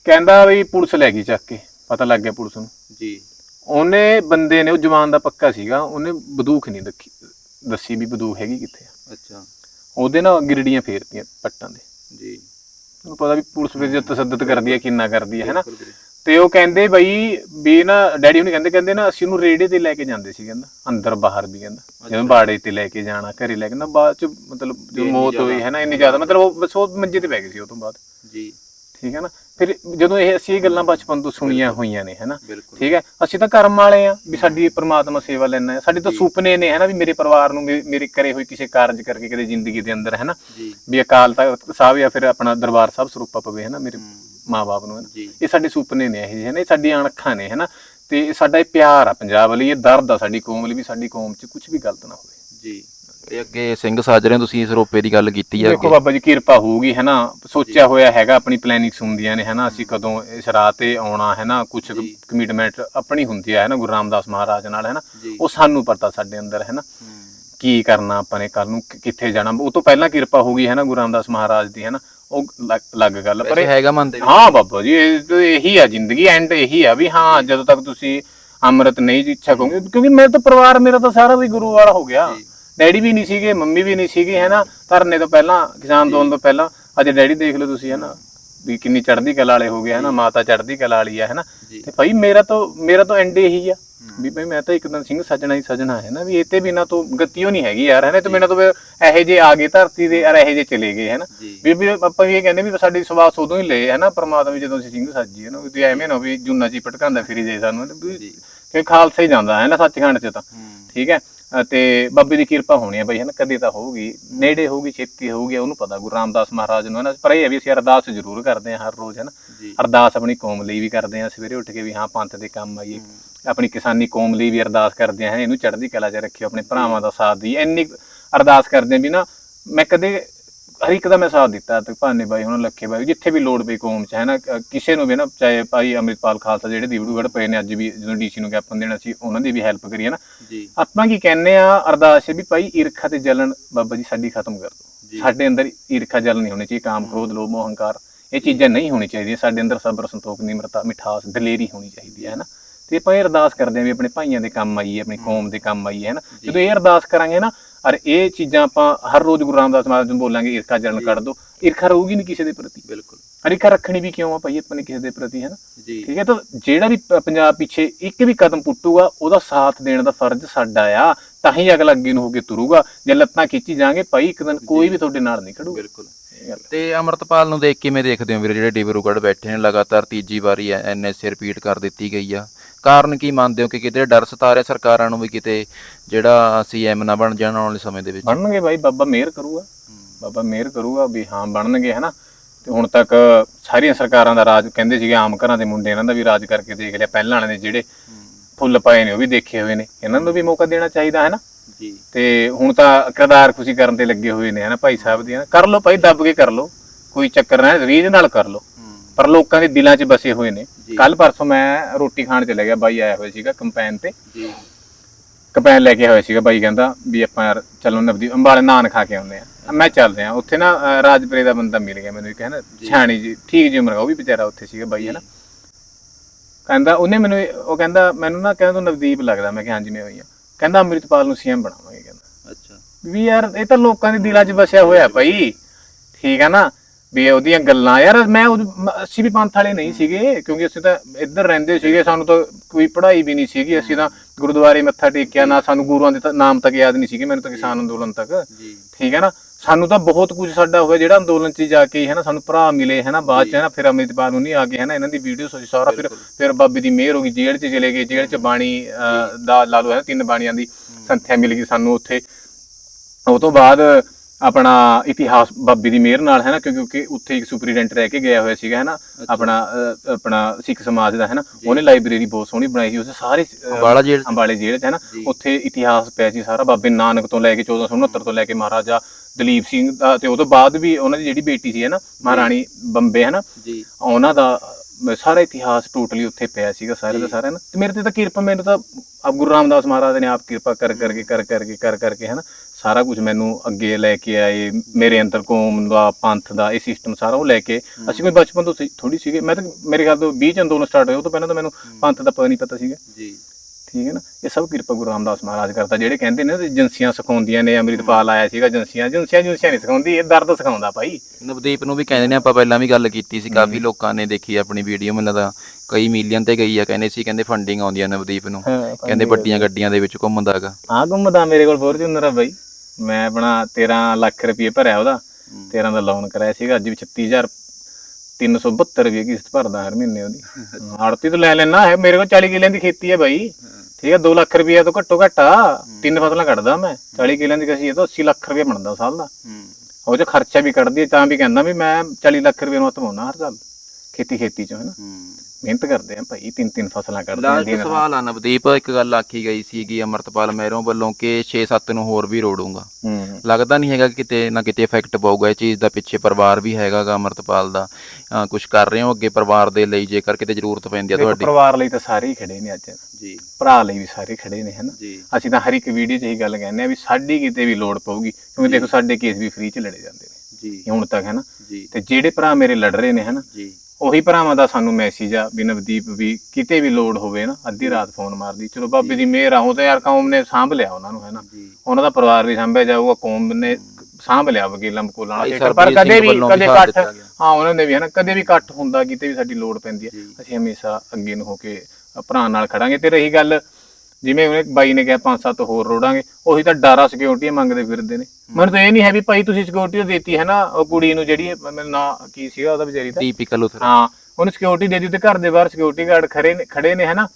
ਕਹਿੰਦਾ ਵੀ ਪੁਲਿਸ ਲੈ ਗਈ ਚੱਕ ਕੇ ਪਤਾ ਲੱਗ ਗਿਆ ਪੁਲਿਸ ਨੂੰ। ਜੀ। ਉਹਨੇ ਬੰਦੇ ਨੇ ਉਹ ਜਵਾਨ ਦਾ ਪੱਕਾ ਸੀਗਾ ਉਹਨੇ ਬੰਦੂਕ ਨਹੀਂ ਦੱਖੀ ਦੱਸੀ ਵੀ ਬੰਦੂਕ ਹੈਗੀ ਕਿੱਥੇ ਆ। ਅੱਛਾ। ਉਹਦੇ ਨਾਲ ਗਿਰੜੀਆਂ ਫੇਰਤੀਆਂ ਪੱਟਾਂ ਦੇ। ਜੀ। ਤੁਹਾਨੂੰ ਪਤਾ ਵੀ ਪੁਲਿਸ ਵੀ ਜੇ ਤਸੱਦਦ ਕਰਦੀ ਹੈ ਕਿੰਨਾ ਕਰਦੀ ਹੈ ਹੈਨਾ। ਤੇ ਉਹ ਕਹਿੰਦੇ ਬਈ ਵੀ ਨਾ ਡੈਡੀ ਉਹਨੇ ਕਹਿੰਦੇ ਕਹਿੰਦੇ ਨਾ ਅਸੀਂ ਉਹਨੂੰ ਰੇੜੇ ਤੇ ਲੈ ਕੇ ਜਾਂਦੇ ਸੀ ਕਹਿੰਦਾ ਅੰਦਰ ਬਾਹਰ ਵੀ ਕਹਿੰਦਾ। ਜਿਵੇਂ ਬਾੜੇ ਤੇ ਲੈ ਕੇ ਜਾਣਾ ਘਰੇ ਲੈ ਕੇ ਨਾ ਬਾਅਦ ਚ ਮਤਲਬ ਜੋ ਮੌਤ ਹੋਈ ਹੈ ਨਾ ਇੰਨੀ ਜ਼ਿਆਦਾ ਮਤਲਬ ਉਹ ਬਸ ਉਹ ਮੰਜੇ ਤੇ ਪੈ ਗਈ ਸੀ ਉਹ ਤੋਂ ਬਾਅਦ। ਜੀ। ਠੀਕ ਹੈ ਨਾ? ਫਿਰ ਜਦੋਂ ਇਹ ਅਸੀਂ ਇਹ ਗੱਲਾਂ ਬਚਪਨ ਤੋਂ ਸੁਣੀਆਂ ਹੋਈਆਂ ਨੇ ਹੈਨਾ? ਠੀਕ ਹੈ? ਅਸੀਂ ਤਾਂ ਕਰਮ ਵਾਲੇ ਆ ਵੀ ਸਾਡੀ ਪ੍ਰਮਾਤਮਾ ਸੇਵਾ ਲੈਣਾ ਹੈ। ਸਾਡੇ ਤਾਂ ਸੁਪਨੇ ਨੇ ਹੈਨਾ ਵੀ ਮੇਰੇ ਪਰਿਵਾਰ ਨੂੰ ਮੇਰੇ ਕਰੇ ਹੋਏ ਕਿਸੇ ਕਾਰਜ ਕਰਕੇ ਕਦੇ ਜ਼ਿੰਦਗੀ ਦੇ ਅੰਦਰ ਹੈਨਾ? ਵੀ ਅਕਾਲ ਤਖਤ ਸਾਹਿਬ ਜਾਂ ਫਿਰ ਆਪਣਾ ਦਰਬਾਰ ਸਾਹਿਬ ਸਰੂਪਾ ਪਵੇ ਹੈਨਾ ਮੇਰੇ ਮਾਪੇ ਨੂੰ ਹੈਨਾ? ਇਹ ਸਾਡੇ ਸੁਪਨੇ ਨੇ ਇਹ ਜਿਹੇ ਨੇ ਇਹ ਸਾਡੀਆਂ ਅਣਖਾਂ ਨੇ ਹੈਨਾ? ਤੇ ਸਾਡਾ ਇਹ ਪਿਆਰ ਆ ਪੰਜਾਬ ਲਈ ਇਹ ਦਰਦ ਆ ਸਾਡੀ ਕੌਮ ਲਈ ਵੀ ਸਾਡੀ ਕੌਮ 'ਚ ਕੁਝ ਵੀ ਗਲਤ ਨਾ ਹੋਵੇ। ਜੀ। ਤੇ ਅੱਗੇ ਸਿੰਘ ਸਾਜ ਰਹੇ ਹੋ ਤੁਸੀਂ ਇਸ ਰੋਪੇ ਦੀ ਗੱਲ ਕੀਤੀ ਹੈ ਦੇਖੋ ਬਾਬਾ ਜੀ ਕਿਰਪਾ ਹੋਊਗੀ ਹੈਨਾ ਸੋਚਿਆ ਹੋਇਆ ਹੈਗਾ ਆਪਣੀ ਪਲੈਨਿੰਗਸ ਹੁੰਦੀਆਂ ਨੇ ਹੈਨਾ ਅਸੀਂ ਕਦੋਂ ਇਸ ਰਾਹ ਤੇ ਆਉਣਾ ਹੈਨਾ ਕੁਝ। ਕਮਿਟਮੈਂਟ ਆਪਣੀ ਹੁੰਦੀ ਹੈ ਹੈਨਾ ਗੁਰੂ ਰਾਮਦਾਸ ਮਹਾਰਾਜ ਨਾਲ ਹੈਨਾ ਉਹ ਸਾਨੂੰ ਪਤਾ ਸਾਡੇ ਅੰਦਰ ਹੈਨਾ ਕੀ ਕਰਨਾ ਆਪਾਂ ਨੇ ਕੱਲ ਨੂੰ ਕਿੱਥੇ ਜਾਣਾ? ਉਹ ਤੋਂ ਪਹਿਲਾਂ ਕਿਰਪਾ ਹੋਊਗੀ ਹੈਨਾ ਗੁਰੂ ਰਾਮਦਾਸ ਮਹਾਰਾਜ ਦੀ ਹੈਨਾ ਉਹ ਲੱਗ- ਗੱਲ। ਪਰ ਇਹ- ਹੈਗਾ ਮੰਨਦੇ ਹਾਂ ਬਾਬਾ ਜੀ ਇਹ ਇਹੀ ਆ ਜ਼ਿੰਦਗੀ ਐਂਡ ਇਹੀ ਆ ਵੀ ਹਾਂ ਜਦੋਂ ਤੱਕ ਤੁਸੀਂ ਅੰਮ੍ਰਿਤ ਨਹੀਂ ਇੱਛਾ ਕਰੋਗੇ ਕਿਉਂਕਿ ਮੇਰਾ ਤਾਂ ਪਰਿਵਾਰ ਮੇਰਾ ਤਾਂ ਸਾਰਾ ਵੀ ਗੁਰੂ ਵਾਲਾ ਹੋ ਗਿਆ। ਡੈਡੀ ਵੀ ਨਹੀਂ ਸੀਗੇ ਮੰਮੀ ਵੀ ਨਹੀਂ ਸੀਗੀ ਹੈ ਨਾ ਧਰਨੇ ਤੋਂ ਪਹਿਲਾਂ ਕਿਸਾਨ ਅੰਦੋਲਨ ਤੋਂ ਪਹਿਲਾਂ ਅੱਜ ਡੈਡੀ ਦੇਖ ਲਓ ਤੁਸੀਂ ਹੈ ਨਾ ਵੀ ਕਿੰਨੀ ਚੜ੍ਹਦੀ ਕਲਾ ਵਾਲੇ ਹੋ ਗਏ ਹਨਾ? ਮਾਤਾ ਚੜ੍ਹਦੀ ਕਲਾ ਵਾਲੀ ਆ ਹਨਾ। ਤੇ ਭਾਈ ਮੇਰਾ ਤਾਂ ਮੇਰਾ ਤਾਂ ਐਂਡ ਇਹੀ ਆ ਵੀ ਭਾਈ ਮੈਂ ਤਾਂ ਇੱਕ ਦਿਨ ਸਿੰਘ ਸੱਜਣਾ ਹੀ ਸੱਜਣਾ ਹੈ ਨਾ ਵੀ ਇਹ ਤੇ ਬਿਨਾ ਤੋਂ ਗਤੀਓ ਨਹੀਂ ਹੈਗੀ ਯਾਰ ਹਨਾ? ਤੇ ਬਿਨਾ ਤੋਂ ਇਹੋ ਜੇ ਆ ਗਏ ਧਰਤੀ ਦੇ ਯਾਰ ਇਹੋ ਜੇ ਚਲੇ ਗਏ ਹਨਾ? ਵੀ ਵੀ ਆਪਾਂ ਵੀ ਇਹ ਕਹਿੰਦੇ ਵੀ ਸਾਡੀ ਸਵਾਸ ਉਦੋਂ ਹੀ ਲਏ ਹਨਾ? ਪ੍ਰਮਾਤਮਾ ਵੀ ਜਦੋਂ ਅਸੀਂ ਸਿੰਘ ਸਾਜੀ ਹੈ ਨਾ ਵੀ ਐਵੇਂ ਨਾ ਵੀ ਜੁਨਾ ਜੀ ਭਟਕਾਉਂਦਾ ਫਿਰੀ ਜੇ ਸਾਨੂੰ ਕਿ ਖਾਲਸਾ ਹੀ ਜਾਂਦਾ ਹੈ ਨਾ ਸੱਚਖੰਡ ਚ ਤਾਂ। ਹੂੰ। ਠੀਕ ਹੈ? ਅਤੇ ਬਾਬੇ ਦੀ ਕਿਰਪਾ ਹੋਣੀ ਹੈ ਬਈ ਹਨਾ? ਕਦੇ ਤਾਂ ਹੋਊਗੀ ਨੇੜੇ ਹੋਊਗੀ ਛੇਤੀ ਹੋਊਗੀ ਉਹਨੂੰ ਪਤਾ ਗੁਰੂ ਰਾਮਦਾਸ ਮਹਾਰਾਜ ਨੂੰ ਹੈ ਨਾ ਪਰ ਇਹ ਹੈ ਵੀ ਅਸੀਂ ਅਰਦਾਸ ਜ਼ਰੂਰ ਕਰਦੇ ਹਾਂ ਹਰ ਰੋਜ਼ ਹੈ ਨਾ ਅਰਦਾਸ ਆਪਣੀ ਕੌਮ ਲਈ ਵੀ ਕਰਦੇ ਹਾਂ ਸਵੇਰੇ ਉੱਠ ਕੇ ਵੀ ਹਾਂ ਪੰਥ ਦੇ ਕੰਮ ਆਈਏ ਆਪਣੀ ਕਿਸਾਨੀ ਕੌਮ ਲਈ ਵੀ ਅਰਦਾਸ ਕਰਦੇ ਹਾਂ ਇਹਨੂੰ ਚੜ੍ਹਦੀ ਕਲਾ 'ਚ ਰੱਖਿਓ ਆਪਣੇ ਭਰਾਵਾਂ ਦਾ ਸਾਥ ਦੀ ਇੰਨੀ ਅਰਦਾਸ ਕਰਦੇ ਵੀ ਨਾ ਮੈਂ ਕਦੇ ਹਰ ਇੱਕ ਦਾ ਮੈਂ ਸਾਥ ਦਿੱਤਾ ਤੇ ਭਾਨੇ ਬਾਈ ਹੁਣ ਲੱਖੇ ਬਾਈ ਜਿੱਥੇ ਵੀ ਲੋੜ ਪਈ ਕੌਮ 'ਚ ਹੈ ਨਾ ਕਿਸੇ ਨੂੰ ਵੀ ਨਾ ਚਾਹੇ ਭਾਈ ਅੰਮ੍ਰਿਤਪਾਲ ਖਾਲਸਾ ਜਿਹੜੇ ਦੀਵੜੂਗੜ ਪਏ ਨੇ ਅੱਜ ਵੀ ਜਦੋਂ ਡੀਸੀ ਨੂੰ ਗਿਆਪਨ ਦੇਣਾ ਸੀ ਉਹਨਾਂ ਦੀ ਵੀ ਹੈਲਪ ਕਰੀਏ ਨਾ ਜੀ। ਆਪਾਂ ਕੀ ਕਹਿੰਨੇ ਆ ਅਰਦਾਸ ਹੈ ਵੀ ਭਾਈ ਈਰਖਾ ਤੇ ਜਲਨ ਬਾਬਾ ਜੀ ਸਾਡੀ ਖਤਮ ਕਰ ਦਿਓ। ਸਾਡੇ ਅੰਦਰ ਈਰਖਾ ਜਲਨ ਨਹੀਂ ਹੋਣੀ ਚਾਹੀਦੀ ਕਾਮ ਕ੍ਰੋਧ ਲੋਭ ਮੋਹ ਹੰਕਾਰ ਇਹ ਚੀਜ਼ਾਂ ਨਹੀਂ ਹੋਣੀ ਚਾਹੀਦੀਆਂ। ਸਾਡੇ ਅੰਦਰ ਸਬਰ ਸੰਤੋਖ ਨਿਮਰਤਾ ਮਿਠਾਸ ਦਲੇਰੀ ਹੋਣੀ ਚਾਹੀਦੀ ਹੈ ਨਾ ਤੇ ਆਪਾਂ ਇਹ ਅਰਦਾਸ ਕਰਦੇ ਆਂ ਵੀ ਆਪਣੇ ਭਾਈਆਂ ਦੇ ਕੰਮ ਆਈਏ ਆਪਣੀ ਕੌਮ ਦੇ ਕੰਮ ਆਈਏ ਹੈ ਨਾ ਜਦੋਂ ਇਹ ਅਰਦਾਸ ਕਰਾਂਗੇ ਨਾ ਔਰ ਇਹ ਚੀਜ਼ਾਂ ਆਪਾਂ ਹਰ ਰੋਜ਼ ਗੁਰੂ ਰਾਮਦਾਸ ਮਹਾਰਾਜ ਨੂੰ ਬੋਲਾਂਗੇ ਈਰਖਾ ਜਲਨ ਕੱਢ ਦੋ ਈਰਖਾ ਰਹੂਗੀ ਨਹੀਂ ਕਿਸੇ ਦੇ ਪ੍ਰਤੀ। ਬਿਲਕੁਲ। ਔਰ ਈਰਖਾ ਰੱਖਣੀ ਵੀ ਕਿਉਂ ਆ ਭਾਈ? ਆਪਾਂ ਨੇ ਕਿਸੇ ਦੇ ਪ੍ਰਤੀ ਹੈ ਨਾ? ਠੀਕ ਹੈ ਤਾਂ ਜਿਹੜਾ ਵੀ ਪੰਜਾਬ ਪਿੱਛੇ ਇੱਕ ਵੀ ਕਦਮ ਪੁੱਟੂਗਾ ਉਹਦਾ ਸਾਥ ਦੇਣ ਦਾ ਫਰਜ਼ ਸਾਡਾ ਆ। ਤਾਂ ਹੀ ਅਗਲਾ ਅੱਗੇ ਨੂੰ ਹੋ ਕੇ ਤੁਰੂਗਾ। ਜੇ ਲੱਤਾਂ ਖਿੱਚੀ ਜਾਾਂਗੇ ਭਾਈ ਇੱਕ ਦਿਨ ਕੋਈ ਵੀ ਤੁਹਾਡੇ ਨਾਲ ਨਹੀਂ ਖੜੂਗਾ। ਬਿਲਕੁਲ। ਤੇ ਅਮਰਤਪਾਲ ਨੂੰ ਦੇਖ ਕਿਵੇਂ ਦੇਖਦੇ ਹੋ ਵੀਰੇ? ਜਿਹੜੇ ਡਿਬਰੂਗੜ੍ਹ ਬੈਠੇ ਨੇ ਲਗਾਤਾਰ ਤੀਜੀ ਵਾਰੀ ਐਨਐਸਏ ਰਿਪੀਟ ਕਰ ਦਿੱਤੀ ਗਈ ਆ। ਕਾਰਨ ਕੀ ਮੰਨਦੇ ਹੋ ਕਿ ਕਿਤੇ ਡਰ ਸਤਾ ਰਿਹਾ ਸਰਕਾਰਾਂ ਨੂੰ ਵੀ ਕਿਤੇ ਜਿਹੜਾ ਸੀਐਮ ਨਾ ਬਣ ਜਾਣ ਆਉਣ ਵਾਲੇ ਸਮੇਂ ਦੇ ਵਿੱਚ? ਬਣਨਗੇ ਭਾਈ ਬਾਬਾ ਮਿਹਰ ਕਰੂਗਾ। ਬਾਬਾ ਮਿਹਰ ਕਰੂਗਾ ਵੀ ਹਾਂ ਬਣਨਗੇ ਹਨਾ? ਤੇ ਹੁਣ ਤੱਕ ਸਾਰੀਆਂ ਸਰਕਾਰਾਂ ਦਾ ਰਾਜ ਕਹਿੰਦੇ ਸੀਗੇ ਆਮ ਘਰਾਂ ਦੇ ਮੁੰਡੇ ਇਹਨਾਂ ਦਾ ਵੀ ਰਾਜ ਕਰਕੇ ਦੇਖ ਲਿਆ ਪਹਿਲਾਂ ਵਾਲੇ ਨੇ ਜਿਹੜੇ ਫੁੱਲ ਪਾਏ ਨੇ ਉਹ ਵੀ ਦੇਖੇ ਹੋਏ ਨੇ। ਇਹਨਾਂ ਨੂੰ ਵੀ ਮੌਕਾ ਦੇਣਾ ਚਾਹੀਦਾ ਹੈ ਨਾ ਜੀ। ਤੇ ਹੁਣ ਤਾਂ ਕਿਰਦਾਰ ਖੁਸ਼ੀ ਕਰਨ ਤੇ ਲੱਗੇ ਹੋਏ ਨੇ ਹਨਾ ਭਾਈ ਸਾਹਿਬ ਦੀਆਂ ਕਰ ਲਓ ਭਾਈ ਦੱਬ ਕੇ ਕਰ ਲਓ। ਕੋਈ ਚੱਕਰ ਨਾ ਰੀਝ ਨਾਲ ਕਰ ਲਓ। ਪਰ ਲੋਕਾਂ ਦੇ ਦਿਲਾਂ 'ਚ ਬਸੇ ਹੋਏ ਨੇ। ਕੱਲ ਪਰਸੋਂ ਮੈਂ ਰੋਟੀ ਖਾਣ ਚਲੇ ਗਿਆ ਬਾਈ ਆਇਆ ਹੋਇਆ ਸੀਗਾ ਕੰਪੈਨ ਤੇ। ਜੀ। ਕੰਪੈਨ ਲੈ ਕੇ ਹੋਇਆ ਸੀਗਾ ਬਾਈ ਕਹਿੰਦਾ ਵੀ ਆਪਾਂ ਯਾਰ ਚਲੋ ਨਵਦੀ ਅੰਬਾਲੇ ਨਾਨ ਖਾ ਕੇ ਆਉਂਦੇ ਆ ਮੈਂ ਚੱਲਦੇ ਆ ਉੱਥੇ ਨਾ ਅ, ਰਾਜਪੁਰੇ ਦਾ ਬੰਦਾ ਮਿਲ ਗਿਆ ਮੈਨੂੰ ਕਹਿੰਦਾ ਛਾਣੀ ਜੀ ਠੀਕ ਜੀ ਉਮਰ ਦਾ ਉਹ ਵੀ ਵਿਚਾਰਾ ਉੱਥੇ ਸੀਗਾ ਬਾਈ ਹਨਾ ਕਹਿੰਦਾ ਉਹਨੇ ਮੈਨੂੰ ਇਹ- ਉਹ ਕਹਿੰਦਾ ਮੈਨੂੰ ਨਾ ਕਹਿੰਦਾ ਤੂੰ ਨਵਦੀਪ ਲੱਗਦਾ। ਮੈਂ ਕਿਹਾ ਹਾਂਜੀ ਮੈਂ ਹੋਈ ਆ ਕਹਿੰਦਾ ਅੰਮ੍ਰਿਤਪਾਲ ਨੂੰ ਸੀਐਮ ਬਣਾਵਾਂਗੇ ਕਹਿੰਦਾ। ਅੱਛਾ। ਵੀ ਯਾਰ ਇਹ ਤਾਂ ਲੋਕਾਂ ਦੇ ਦਿਲਾਂ 'ਚ ਵਸਿਆ ਹੋਇਆ ਭਾਈ ਠੀਕ ਆ ਨਾ? ਵੀ ਉਹਦੀਆਂ ਗੱਲਾਂ। ਯਾਰ ਮੈਂ ਮ- ਅਸੀਂ ਵੀ ਪੰਥ ਵਾਲੇ ਨਹੀਂ ਸੀਗੇ ਕਿਉਂਕਿ ਅਸੀਂ ਤਾਂ ਇੱਧਰ ਰਹਿੰਦੇ ਸੀਗੇ ਸਾਨੂੰ ਤਾਂ ਕੋਈ ਪੜ੍ਹਾਈ ਵੀ ਨਹੀਂ ਸੀਗੀ। ਅਸੀਂ ਤਾਂ ਗੁਰਦੁਆਰੇ ਮੱਥਾ ਟੇਕਿਆ ਨਾ ਸਾਨੂੰ ਗੁਰੂਆਂ ਦੇ ਤਾਂ ਨਾਮ ਤੱਕ ਯਾਦ ਨਹੀਂ ਸੀਗੇ ਮੈਨੂੰ ਤਾਂ ਕਿਸਾਨ ਅੰਦੋਲਨ ਤੱਕ। ਜੀ। ਠੀਕ ਹੈ ਨਾ? ਸਾਨੂੰ ਤਾਂ ਬਹੁਤ ਕੁਝ ਸਾਡਾ ਹੋਇਆ ਜਿਹੜਾ ਅੰਦੋਲਨ 'ਚ ਜਾ ਕੇ ਹੈ ਨਾ ਸਾਨੂੰ ਭਰਾ ਮਿਲੇ ਹੈ ਨਾ ਬਾਅਦ 'ਚ ਹੈ ਨਾ ਫਿਰ ਅੰਮ੍ਰਿਤਪਾਲ ਨੂੰ ਨਹੀਂ ਆ ਕੇ ਹੈ ਨਾ ਇਹਨਾਂ ਦੀ ਵੀਡੀਓ ਅਸੀਂ ਸਾਰਾ ਫਿਰ ਫਿਰ ਬਾਬੇ ਦੀ ਮਿਹਰ ਹੋ ਗਈ ਜੇਲ੍ਹ 'ਚ ਚਲੇ ਗਏ ਜੇਲ੍ਹ 'ਚ ਬਾਣੀ ਅਹ, ਦਾ ਲਾ ਲਓ ਹੈ ਨਾ ਤਿੰਨ ਬਾਣੀਆਂ ਦੀ ਸੰਥਿਆ ਮਿਲ ਗਈ ਸਾਨੂੰ ਉੱਥੇ। ਉਹ ਤੋਂ ਬਾਅਦ ਆਪਣਾ ਇਤਿਹਾਸ ਬਾਬੇ ਦੀ ਮਿਹਰ ਨਾਲ ਹੈ ਨਾ ਕਿਉਂਕਿ ਉੱਥੇ ਇੱਕ ਸੁਪਰੀਡੈਂਟ ਰਹਿ ਕੇ ਗਿਆ ਹੋਇਆ ਸੀਗਾ ਹੈ ਨਾ ਆਪਣਾ ਆਪਣਾ ਸਿੱਖ ਸਮਾਜ ਦਾ ਹੈ ਨਾ ਉਹਨੇ ਲਾਇਬ੍ਰੇਰੀ ਬਹੁਤ ਸੋਹਣੀ ਬਣਾਈ ਸੀ ਉਸ ਸਾਰੇ ਅੰਬਾਲਾ ਜੇਲ੍ਹ? ਅੰਬਾਲੇ ਜੇਲ੍ਹ 'ਚ ਹੈ ਨਾ। ਉੱਥੇ ਇਤਿਹਾਸ ਪਿਆ ਸੀ ਸਾਰਾ ਬਾਬੇ ਨਾਨਕ ਤੋਂ ਲੈ ਕੇ 1469 ਤੋਂ ਲੈ ਕੇ ਮਹਾਰਾਜਾ ਦਲੀਪ ਸਿੰਘ ਦਾ ਤੇ ਉਹ ਤੋਂ ਬਾਅਦ ਵੀ ਉਹਨਾਂ ਦੀ ਜਿਹੜੀ ਬੇਟੀ ਸੀ ਹੈ ਨਾ ਮਹਾਰਾਣੀ ਬੰਬੇ ਹੈ ਨਾ ਜੀ। ਉਹਨਾਂ ਦਾ ਸਾਰਾ ਇਤਿਹਾਸ ਟੋਟਲੀ ਉੱਥੇ ਪਿਆ ਸੀਗਾ ਸਾਰੇ ਦਾ ਸਾਰਾ ਨਾ ਤੇ ਮੇਰੇ ਤੇ ਤਾਂ ਕਿਰਪਾ ਮੈਨੂੰ ਤਾਂ ਆਪ ਗੁਰੂ ਰਾਮਦਾਸ ਮਹਾਰਾਜ ਨੇ ਆਪ ਕਿਰਪਾ ਕਰ ਕਰਕੇ ਕਰ ਕਰਕੇ ਕਰ ਕਰਕੇ ਹੈ ਨਾ ਸਾਰਾ ਕੁਝ ਮੈਨੂੰ ਅੱਗੇ ਲੈ ਕੇ ਆਏ ਮੇਰੇ ਅੰਦਰ ਕੌਮ ਦਾ ਪੰਥ ਦਾ ਇਹ ਸਿਸਟਮ ਸਾਰਾ ਉਹ ਲੈ ਕੇ ਅਸੀਂ ਕੋਈ ਬਚਪਨ ਤੋਂ ਥੋੜੀ ਸੀਗੇ। ਮੈਂ ਤਾਂ ਮੇਰੇ ਖਿਆਲ ਤੋਂ 20 ਚ ਅੰਦੋਲਨ ਸਟਾਰਟ ਹੋਇਆ ਉਹ ਤੋਂ ਪਹਿਲਾਂ ਤਾਂ ਮੈਨੂੰ ਪੰਥ ਦਾ ਪਤਾ ਨਹੀਂ ਪਤਾ ਸੀਗਾ। ਜੀ। ਠੀਕ ਹੈ ਨਾ? ਇਹ ਸਭ ਕਿਰਪਾ ਗੁਰੂ ਰਾਮਦਾਸ ਮਹਾਰਾਜ ਕਰਦਾ ਜਿਹੜੇ ਕਹਿੰਦੇ ਨੇ ਏਜੰਸੀਆਂ ਸਿਖਾਉਂਦੀਆਂ ਨੇ ਅੰਮ੍ਰਿਤਪਾਲ ਆਇਆ ਸੀਗਾ ਏਜੰਸੀਆਂ ਏਜੰਸੀਆਂ ਏਜੰਸੀਆਂ ਨਹੀਂ ਸਿਖਾਉਂਦੀ ਇਹ ਦਰਦ ਸਿਖਾਉਂਦਾ ਭਾਈ। ਨਵਦੀਪ ਨੂੰ ਵੀ ਕਹਿੰਦੇ ਨੇ ਆਪਾਂ ਪਹਿਲਾਂ ਵੀ ਗੱਲ ਕੀਤੀ ਸੀ ਕਾਫੀ ਲੋਕਾਂ ਨੇ ਦੇਖੀ ਆਪਣੀ ਵੀਡੀਓ ਮੈਨੂੰ ਲੱਗਦਾ ਕਈ ਮਿਲੀਅਨ ਤੇ ਗਈ ਆ ਕਹਿੰਦੇ ਸੀ ਕਹਿੰਦੇ ਫੰਡਿੰਗ ਆਉਂਦੀ ਆ ਨਵਦੀਪ ਨੂੰ। ਕਹਿੰਦੇ ਵੱਡੀਆਂ ਗੱਡੀਆਂ ਦੇ ਵਿੱਚ ਘੁੰਮਦਾਗਾ। ਹਾਂ ਘੁੰਮਦਾ ਮੇਰੇ ਕੋਲ ਫੋਰਚੂਨਰ ਆ ਬਾਈ ਮੈਂ ਆਪਣਾ 13 ਲੱਖ ਰੁਪਏ ਭਰਿਆ ਉਹਦਾ 13 ਦਾ ਲੋਨ ਕਰਾਇਆ ਸੀਗਾ ਅੱਜ ਵੀ 36000 372 ਰੁਪਏ ਕਿਸ਼ਤ ਭਰਦਾ ਹਰ ਮਹੀਨੇ ਉਹਦੀ। ਆੜਤੀ ਤੋਂ ਲੈ ਲੈਣਾ ਹੈ ਮੇਰੇ ਕੋਲ 40 ਕਿੱਲਿਆਂ ਦੀ ਖੇਤੀ ਹੈ ਬਾਈ। ਠੀਕ ਹੈ 2 ਲੱਖ ਰੁਪਏ ਤੋਂ ਘੱਟੋ ਘੱਟ ਆ ਤਿੰਨ ਫਸਲਾਂ ਕੱਢਦਾ ਮੈਂ 40 ਕਿੱਲਿਆਂ ਦੀ ਕਸੀ ਹੈ ਤਾਂ 80 ਲੱਖ ਰੁਪਏ ਬਣਦਾ ਸਾਲ ਦਾ। ਉਹ ਚ ਖਰਚਾ ਵੀ ਕੱਢਦੀ ਤਾਂ ਵੀ ਕਹਿੰਦਾ ਵੀ ਮੈਂ 40 ਲੱਖ ਰੁਪਏ ਨੂੰ ਹਤਮਾਉਣਾ ਹਰ ਸਾਲ ਖੇਤੀ ਖੇਤੀ ਚ ਹੈ ਨਾ। ਮਿਹਨਤ ਕਰਦੇ ਆ ਭਾਈ ਤਿੰਨ ਤਿੰਨ ਫਸਲਾਂ ਕੱਢਦੇ ਆ ਲਾਸਟ। ਸਵਾਲ ਆ ਨਵਦੀਪ ਇੱਕ ਗੱਲ ਆਖੀ ਗਈ ਸੀਗੀ ਅਮਰਤਪਾਲ ਮਹਿਰੋਂ ਵੱਲੋਂ ਕਿ 6-7 ਨੂੰ ਹੋਰ ਵੀ ਰੋੜੂੰਗਾ। ਲੱਗਦਾ ਨਹੀਂ ਹੈਗਾ ਕਿਤੇ ਨਾ ਕਿਤੇ ਇਫੈਕਟ ਪਊਗਾ ਇਹ ਚੀਜ਼ ਦਾ ਪਿੱਛੇ ਪਰਿਵਾਰ ਵੀ ਹੈਗਾਗਾ ਅਮਰਤਪਾਲ ਦਾ। ਕੁਝ ਕਰ ਰਹੇ ਹੋ ਅੱਗੇ ਪਰਿਵਾਰ ਦੇ ਲਈ ਜੇਕਰ ਕਿਤੇ ਜ਼ਰੂਰਤ ਪੈਂਦੀ ਆ ਤੁਹਾਡੀ? ਪਰਿਵਾਰ ਲਈ ਤਾਂ ਸਾਰੇ ਹੀ ਖੜੇ ਨੇ ਅੱਜ। ਜੀ। ਭਰਾ ਲਈ ਵੀ ਸਾਰੇ ਖੜੇ ਨੇ ਹਨਾ? ਅਸੀਂ ਤਾਂ ਹਰ ਇੱਕ ਵੀਡੀਓ 'ਚ ਇਹੀ ਗੱਲ ਕਹਿੰਦੇ ਆ ਵੀ ਸਾਡੀ ਕਿਤੇ ਵੀ ਲੋੜ ਪਊਗੀ ਕਿਉਂਕਿ ਦੇਖੋ ਸਾਡੇ ਕੇਸ ਵੀ ਫ੍ਰੀ 'ਚ ਲੜੇ ਜਾਂਦੇ ਨੇ। ਜੀ। ਹੁਣ ਤੱਕ ਹਨਾ? ਤੇ ਜਿਹੜੇ ਭਰਾ ਮੇਰੇ ਲੜ ਰਹੇ ਨੇ ਹਨਾ? ਜੀ। ਉਹੀ ਭਰਾਵਾਂ ਦਾ ਸਾਨੂੰ ਮੈਸੇਜ ਆ ਵੀ ਨਵਦੀਪ ਵੀ ਕਿਤੇ ਵੀ ਲੋੜ ਹੋਵੇ ਨਾ ਅੱਧੀ ਰਾਤ ਫੋਨ ਮਾਰਦੀ। ਚਲੋ ਬਾਬੇ ਦੀ ਮਿਹਰ ਆ ਉਹ ਤਾਂ ਯਾਰ ਕੌਮ ਨੇ ਸਾਂਭ ਲਿਆ ਉਹਨਾਂ ਨੂੰ ਹਨਾ? ਉਹਨਾਂ ਦਾ ਪਰਿਵਾਰ ਵੀ ਸਾਂਭਿਆ ਜਾਊਗਾ ਕੌਮ ਨੇ ਸਾਂਭ ਲਿਆ ਵਕੀਲਾਂ ਭਾਈ ਨਾਲ ਪਰ ਕਦੇ ਵੀ ਕਦੇ ਇਕੱਠ। ਹਾਂ ਉਹਨਾਂ ਨੇ ਵੀ ਹਨਾ? ਕਦੇ ਵੀ ਇਕੱਠ ਹੁੰਦਾ ਕਿਤੇ ਵੀ ਸਾਡੀ ਲੋੜ ਪੈਂਦੀ ਹੈ। ਅਸੀਂ ਹਮੇਸ਼ਾ ਅੱਗੇ ਨੂੰ ਹੋ ਕੇ ਭਰਾ ਨਾਲ ਖੜਾਂਗੇ। ਤੇ ਰਹੀ ਗੱਲ ਜਿਵੇਂ ਉਹਨੇ ਬਾਈ ਨੇ ਕਿਹਾ ਪੰਜ ਸੱਤ ਹੋਰ ਰੋੜਾਂਗੇ ਉਹੀ ਤਾਂ ਡਾਰਾ ਸਿਕਿਉਰਿਟੀ ਮੰਗਦੇ ਫਿਰਦੇ ਨੇ। ਮੈਨੂੰ ਤਾਂ ਇਹ ਨਹੀਂ ਹੈ ਵੀ ਭਾਈ ਤੁਸੀਂ ਸਿਕਿਉਰਿਟੀ ਦਿੱਤੀ ਹੈ ਨਾ ਉਹ ਕੁੜੀ ਨੂੰ ਜਿਹੜੀ ਮੈਨੂੰ ਨਾਂ ਕੀ ਸੀਗਾ ਉਹਦਾ ਵਿਚਾਰੀ ਦਾ? ਦੀਪਿਕਾ ਲੁਥਰਾ। ਹਾਂ ਉਹਨੂੰ ਸਿਕਿਉਰਿਟੀ ਦੇ ਦਿੱਤੀ ਤੇ ਘਰ ਦੇ ਬਾਹਰ ਸਿਕਿਉਰਿਟੀ ਗਾਰਡ ਖੜੇ ਨੇ ਖੜੇ ਨੇ ਹਨਾ?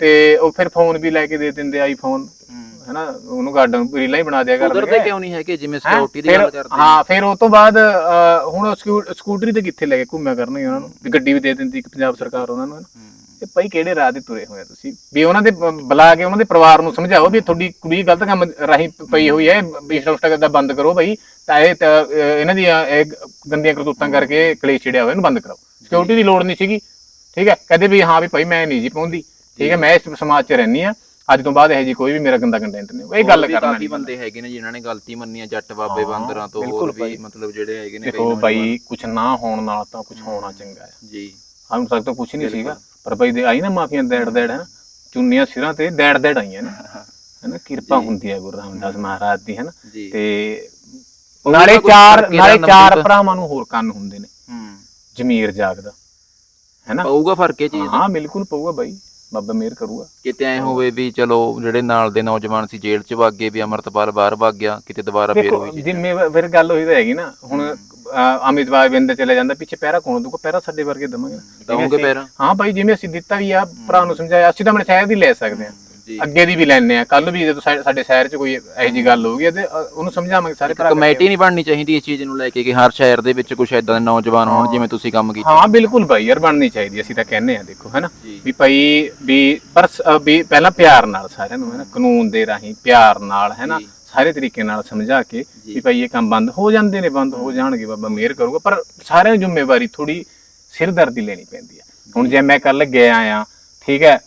ਤੇ ਉਹ ਫਿਰ ਫੋਨ ਵੀ ਲੈ ਕੇ ਦੇ ਦਿੰਦੇ ਆਈਫੋਨ ਹੂੰ। ਹਨਾ? ਉਹਨੂੰ ਗਾਰਡਨ ਨੂੰ ਰੀਲਾਂ ਹੀ ਬਣਾ ਦਿਆ ਉਧਰ ਕਰਦੇ ਤੇ ਕਿਉਂ ਨਹੀਂ ਹੈਗੇ ਜਿਵੇਂ? ਸਿਕਿਉਰਿਟੀ ਦੀ ਗੱਲ ਕਰਦੇ ਹਾਂ ਫਿਰ ਉਸ ਤੋਂ ਬਾਅਦ ਹੁਣ ਉਹ ਸਕੂ- ਸਕੂਟਰੀ ਤੇ ਕਿੱਥੇ ਲੈ ਕੇ ਘੁੰਮਿਆ ਕਰਨਗੇ ਉਹਨਾਂ ਨੂੰ? ਗੱਡੀ ਵੀ ਦੇ ਦਿੰਦੀ ਇੱਕ ਪੰਜਾਬ ਸਰਕਾਰ ਉਹਨਾਂ ਨੂੰ ਹਨਾ। ਇਹ ਭਾਈ ਕਿਹੜੇ ਰਾਹ ਤੇ ਤੁਰੇ ਹੋਏ ਆ ਤੁਸੀਂ? ਵੀ ਉਹਨਾਂ ਦੇ ਬ- ਬੁਲਾ ਕੇ ਉਹਨਾਂ ਦੇ ਪਰਿਵਾਰ ਨੂੰ ਸਮਝਾਓ ਵੀ ਤੁਹਾਡੀ ਕੁੜੀ ਗਲਤ ਕੰਮ ਰਾਹੀਂ ਪਈ ਹੋਈ ਹੈ ਬਿਸ਼ਟਕ ਦਾ ਬੰਦ ਕਰੋ ਭਾਈ। ਤਾਂ ਇਹ ਤਾਂ, ਅਹ, ਇਹਨਾਂ ਦੀਆਂ ਇਹ ਗੰਦੀਆਂ ਕਰਤੂਤਾਂ ਕਰਕੇ ਕਲੇਸ਼ ਛਿੜਿਆ ਹੋਇਆ ਇਹਨੂੰ ਬੰਦ ਕਰਾਓ। ਸਿਕਿਉਰਿਟੀ ਦੀ ਲੋੜ ਨਹੀਂ ਸੀਗੀ ਠੀਕ ਹੈ? ਕਦੇ ਵੀ ਹਾਂ ਵੀ ਭਾਈ ਮੈਂ ਨਹੀਂ ਜੀ ਪਾਉਂਦੀ ਠੀਕ ਹੈ? ਮੈਂ ਇਸ ਸਮਾਜ 'ਚ ਰਹਿੰਦੀ ਆ ਅੱਜ ਤੋਂ ਬਾਅਦ ਇਹ ਜੀ ਕੋਈ ਵੀ ਮੇਰਾ ਗੰਦਾ ਕੰਟੈਂਟ ਨਹੀਂ ਇਹ ਗੱਲ ਵੀ ਕਰਨਾ ਕਾਫੀ ਨਹੀਂ ਬੰਦੇ ਹੈਗੇ ਨੇ ਜਿਨ੍ਹਾਂ ਨੇ ਗਲਤੀ ਮੰਨੀ ਆ ਜੱਟ ਬਾਬੇ ਹਾਂ, ਬਾਂਦਰਾਂ ਤੋਂ ਬਿਲਕੁਲ ਹੋਰ ਵੀ ਭਾਈ। ਮਤਲਬ ਜਿਹੜੇ ਹੈਗੇ ਨੇ ਦੇਖੋ ਭਾਈ ਕੁਝ ਨਾ ਹੋਣ ਨਾਲ ਤਾਂ ਕੁਝ ਹੋਣਾ ਚੰਗਾ ਹੈ। ਜੀ। ਸਾਨੂੰ ਤੱਕ ਤਾਂ ਕੁਝ ਨਹੀਂ ਸੀਗਾ। ਪਰ ਭਾਈ ਦੇ ਆਈ ਨਾ ਮਾਫੀਆਂ ਦੈੜ ਦੈੜ ਹੈ ਚੁੰਨੀਆਂ ਸਿਰਾਂ ਤੇ ਦੈੜ ਦੈੜ ਆਈਆਂ ਨੇ। ਹੈਨਾ? ਕਿਰਪਾ ਹੁੰਦੀ ਹੈ ਗੁਰੂ ਰਾਮਦਾਸ ਮਹਾਰਾਜ ਦੀ ਹੈਨਾ? ਤੇ ਨਾਲੇ ਚਾਰ ਨਾਲੇ ਚਾਰ। ਭਰਾਵਾਂ ਨੂੰ ਹੋਰ ਕੰਨ ਹੁੰਦੇ ਨੇ। ਹੂੰ। ਜ਼ਮੀਰ ਜਾਗਦਾ। ਹੈਨਾ? ਪਊਗਾ ਫ਼ਰਕ ਇਹ ਚੀਜ਼ ਦਾ। ਹਾਂ ਬਿਲਕੁਲ ਪਊਗਾ ਬਾਈ। ਬਾਬਾ ਮਿਹਰ ਕਰੂਗਾ। ਕਿਤੇ ਐ ਹੋਵੇ ਵੀ ਚਲੋ ਜਿਹੜੇ ਨਾਲ ਦੇ ਨੌਜਵਾਨ ਸੀ ਜੇਲ੍ਹ 'ਚ ਵਗ ਗਏ ਵੀ ਅਮਰਤਪਾਲ ਬਾਹਰ ਵਗ ਗਿਆ ਕਿਤੇ ਦੁਬਾਰਾ ਫੇਰ ਹੋਈ ਚੀਜ਼। ਜਿੰਮੇ ਫਿਰ ਗੱਲ ਹੋਈ ਤਾਂ ਹੈਗੀ ਨਾ ਹੁਣ ਅਮਿਤ ਬਾਬਿੰਦ ਚਲੇ ਜਾਂਦਾ ਪਿੱਛੇ ਪਹਿਰਾ ਕੌਣ ਦੂਗਾ ਪਹਿਰਾ ਸਾਡੇ ਵਰਗੇ ਦਵਾਂਗੇ। ਅਸੀਂ- ਪਹਿਰਾ? ਹਾਂ ਭਾਈ ਜਿਵੇਂ ਅਸੀਂ ਦਿੱਤਾ ਵੀ ਆ ਭਰਾ ਨੂੰ ਸਮਝਾਇਆ ਅਸੀਂ ਤਾਂ ਆਪਣੇ ਸ਼ਹਿਰ ਦੀ ਲੈ ਸਕਦੇ ਹਾਂ। ਜੀ ਅੱਗੇ ਦੀ ਵੀ ਲੈਣੇ ਆ। ਕੱਲ ਵੀ ਜਦੋਂ ਸਾ- ਸਾਡੇ ਸ਼ਹਿਰ 'ਚ ਕੋਈ ਇਹੋ ਜੀ ਗੱਲ ਹੋਊਗੀ ਤੇ ਉਹਨੂੰ ਸਮਝਾਵਾਂਗੇ ਸਾਰੇ ਭਰਾ ਕਮੇਟੀ ਨਹੀਂ ਬਣਨੀ ਚਾਹੀਦੀ ਇਸ ਚੀਜ਼ ਨੂੰ ਲੈ ਕੇ ਕਿ ਹਰ ਸ਼ਹਿਰ ਦੇ ਵਿੱਚ ਕੁਝ ਐਦਾਂ ਦੇ ਨੌਜਵਾਨ ਹੋਣ ਜਿਵੇਂ ਤੁਸੀਂ ਕੰਮ ਕੀਤਾ। ਹਾਂ ਬਿਲਕੁਲ ਭਾਈ ਯਾਰ ਬਣਨੀ ਚਾਹੀਦੀ ਅਸੀਂ ਤਾਂ ਕਹਿੰਦੇ ਆ ਦੇਖੋ ਹੈਨਾ? ਜੀ। ਵੀ ਭਾਈ ਵੀ ਪਰ ਵੀ ਪਹਿਲਾਂ ਪਿਆਰ ਨਾਲ ਸਾਰਿਆਂ ਨੂੰ ਹੈਨਾ? ਕਾਨੂੰਨ ਦੇ ਰਾਹੀਂ ਪਿਆਰ ਨਾਲ ਹੈਨਾ? ਜੀ। ਸਾਰੇ ਤਰੀਕੇ ਨਾਲ ਸਮਝਾ ਕੇ ਜੀ। ਵੀ ਭਾਈ ਇਹ ਕੰਮ ਬੰਦ ਹੋ ਜਾਂਦੇ ਨੇ ਬੰਦ ਹੋ ਜਾਣਗੇ ਬਾਬਾ ਮਿਹਰ ਕਰੂਗਾ। ਪਰ ਸਾਰਿਆਂ ਨੂੰ ਜ਼ਿੰਮੇਵਾਰੀ ਥੋੜੀ ਸਿਰਦਰਦੀ ਲੈਣੀ ਪੈਂਦੀ ਹੈ ਹੁਣ ਜੇ ਮੈਂ ਕੱਲ ਗਿਆ ਆ ਠੀਕ ਹੈ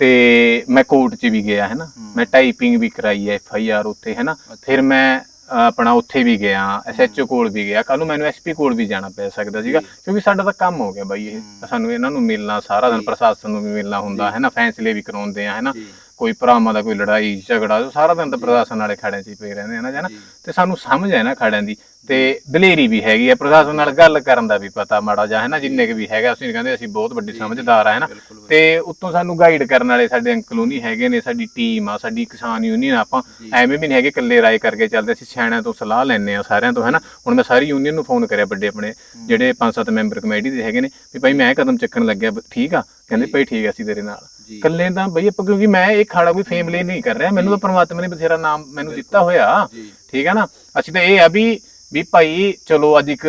ਤੇ ਮੈਂ ਕੋਰਟ 'ਚ ਵੀ ਗਿਆ ਹੈ। ਨਾ ਮੈਂ ਟਾਈਪਿੰਗ ਵੀ ਕਰਾਈ ਐਫ ਆਈ ਆਰ ਉੱਤੇ ਹੈ ਨਾ ਫਿਰ ਮੈਂ ਆਪਣਾ ਉੱਥੇ ਵੀ ਗਿਆ ਐਸਐਚਓ ਕੋਲ ਵੀ ਗਿਆ। ਕੱਲ ਨੂੰ ਮੈਨੂੰ ਐਸਪੀ ਕੋਲ ਵੀ ਜਾਣਾ ਪੈ ਸਕਦਾ ਸੀਗਾ ਕਿਉਂਕਿ ਸਾਡਾ ਤਾਂ ਕੰਮ ਹੋ ਗਿਆ ਬਾਈ ਇਹ। ਸਾਨੂੰ ਇਹਨਾਂ ਨੂੰ ਮਿਲਣਾ ਸਾਰਾ ਦਿਨ ਪ੍ਰਸ਼ਾਸਨ ਨੂੰ ਵੀ ਮਿਲਣਾ ਹੁੰਦਾ ਹੈ ਨਾ ਫੈਸਲੇ ਵੀ ਕਰਾਉਂਦੇ ਆ ਹੈ ਨਾ। ਕੋਈ ਭਰਾਵਾਂ ਦਾ ਕੋਈ ਲੜਾਈ ਝਗੜਾ ਸਾਰਾ ਦਿਨ ਤਾਂ ਪ੍ਰਸ਼ਾਸਨ ਵਾਲੇ ਖੜਿਆਂ 'ਚ ਹੀ ਪਏ ਰਹਿੰਦੇ ਆ ਨਾ ਜਨਾ। ਤੇ ਸਾਨੂੰ ਸਮਝ ਹੈ ਨਾ ਖੜਿਆਂ ਦੀ। ਤੇ ਦਲੇਰੀ ਵੀ ਹੈਗੀ ਹੈ ਪ੍ਰਸ਼ਾਸਨ ਨਾਲ ਗੱਲ ਕਰਨ ਦਾ ਵੀ ਪਤਾ ਮਾੜਾ ਜਿਹਾ ਹੈ ਨਾ ਜਿੰਨੇ ਕੁ ਵੀ ਹੈਗਾ ਅਸੀਂ ਕਹਿੰਦੇ ਅਸੀਂ ਬਹੁਤ ਵੱਡੀ ਸਮਝਦਾਰ ਆ ਹੈ ਨਾ। ਤੇ ਉੱਤੋਂ ਸਾਨੂੰ ਗਾਈਡ ਕਰਨ ਵਾਲੇ ਸਾਡੇ ਅੰਕਲ ਨਹੀਂ ਹੈਗੇ ਨੇ ਸਾਡੀ ਟੀਮ ਆ ਸਾਡੀ ਕਿਸਾਨ ਯੂਨੀਅਨ ਆ, ਆਪਾਂ। ਐਵੇਂ ਵੀ ਨਹੀਂ ਹੈਗੇ ਇਕੱਲੇ ਰਾਏ ਕਰਕੇ ਚੱਲਦੇ ਅਸੀਂ ਸਿਆਣਿਆਂ ਤੋਂ ਸਲਾਹ ਲੈਂਦੇ ਆ ਸਾਰਿਆਂ ਤੋਂ ਹੈ ਨਾ। ਹੁਣ ਮੈਂ ਸਾਰੀ ਯੂਨੀਅਨ ਨੂੰ ਫੋਨ ਕਰਿਆ ਵੱਡੇ ਆਪਣੇ ਜਿਹੜੇ ਪੰਜ ਸੱਤ ਮੈਂਬਰ ਕਮੇਟੀ ਦੇ ਹੈਗੇ ਨੇ ਵੀ ਭਾਈ ਮੈਂ ਕਦਮ ਚੱਕਣ ਲੱਗਿਆ ਠੀਕ ਆ। ਕਹਿੰਦੇ ਭਾਈ ਠੀਕ ਆ ਅਸੀਂ ਤੇਰੇ ਨਾਲ। ਜੀ। ਇਕੱਲੇ ਤਾਂ ਬਈ ਆਪਾਂ ਕਿਉਂਕਿ ਮੈਂ ਇਹ ਖਾੜਾ ਕੋਈ ਫੇਮ ਲਈ ਨਹੀਂ ਕਰ ਰਿਹਾ। ਮੈਨੂੰ ਤਾਂ ਪ੍ਰਮਾਤਮਾ ਨੇ ਬਥੇਰਾ ਨਾਮ ਮੈਨੂੰ ਦਿੱਤਾ ਹੋਇਆ। ਠੀਕ ਹੈ ਨਾ? ਅਸੀਂ ਤਾਂ ਇਹ ਆ ਵੀ ਵੀ ਭਾਈ ਚਲੋ ਅੱਜ ਇੱਕ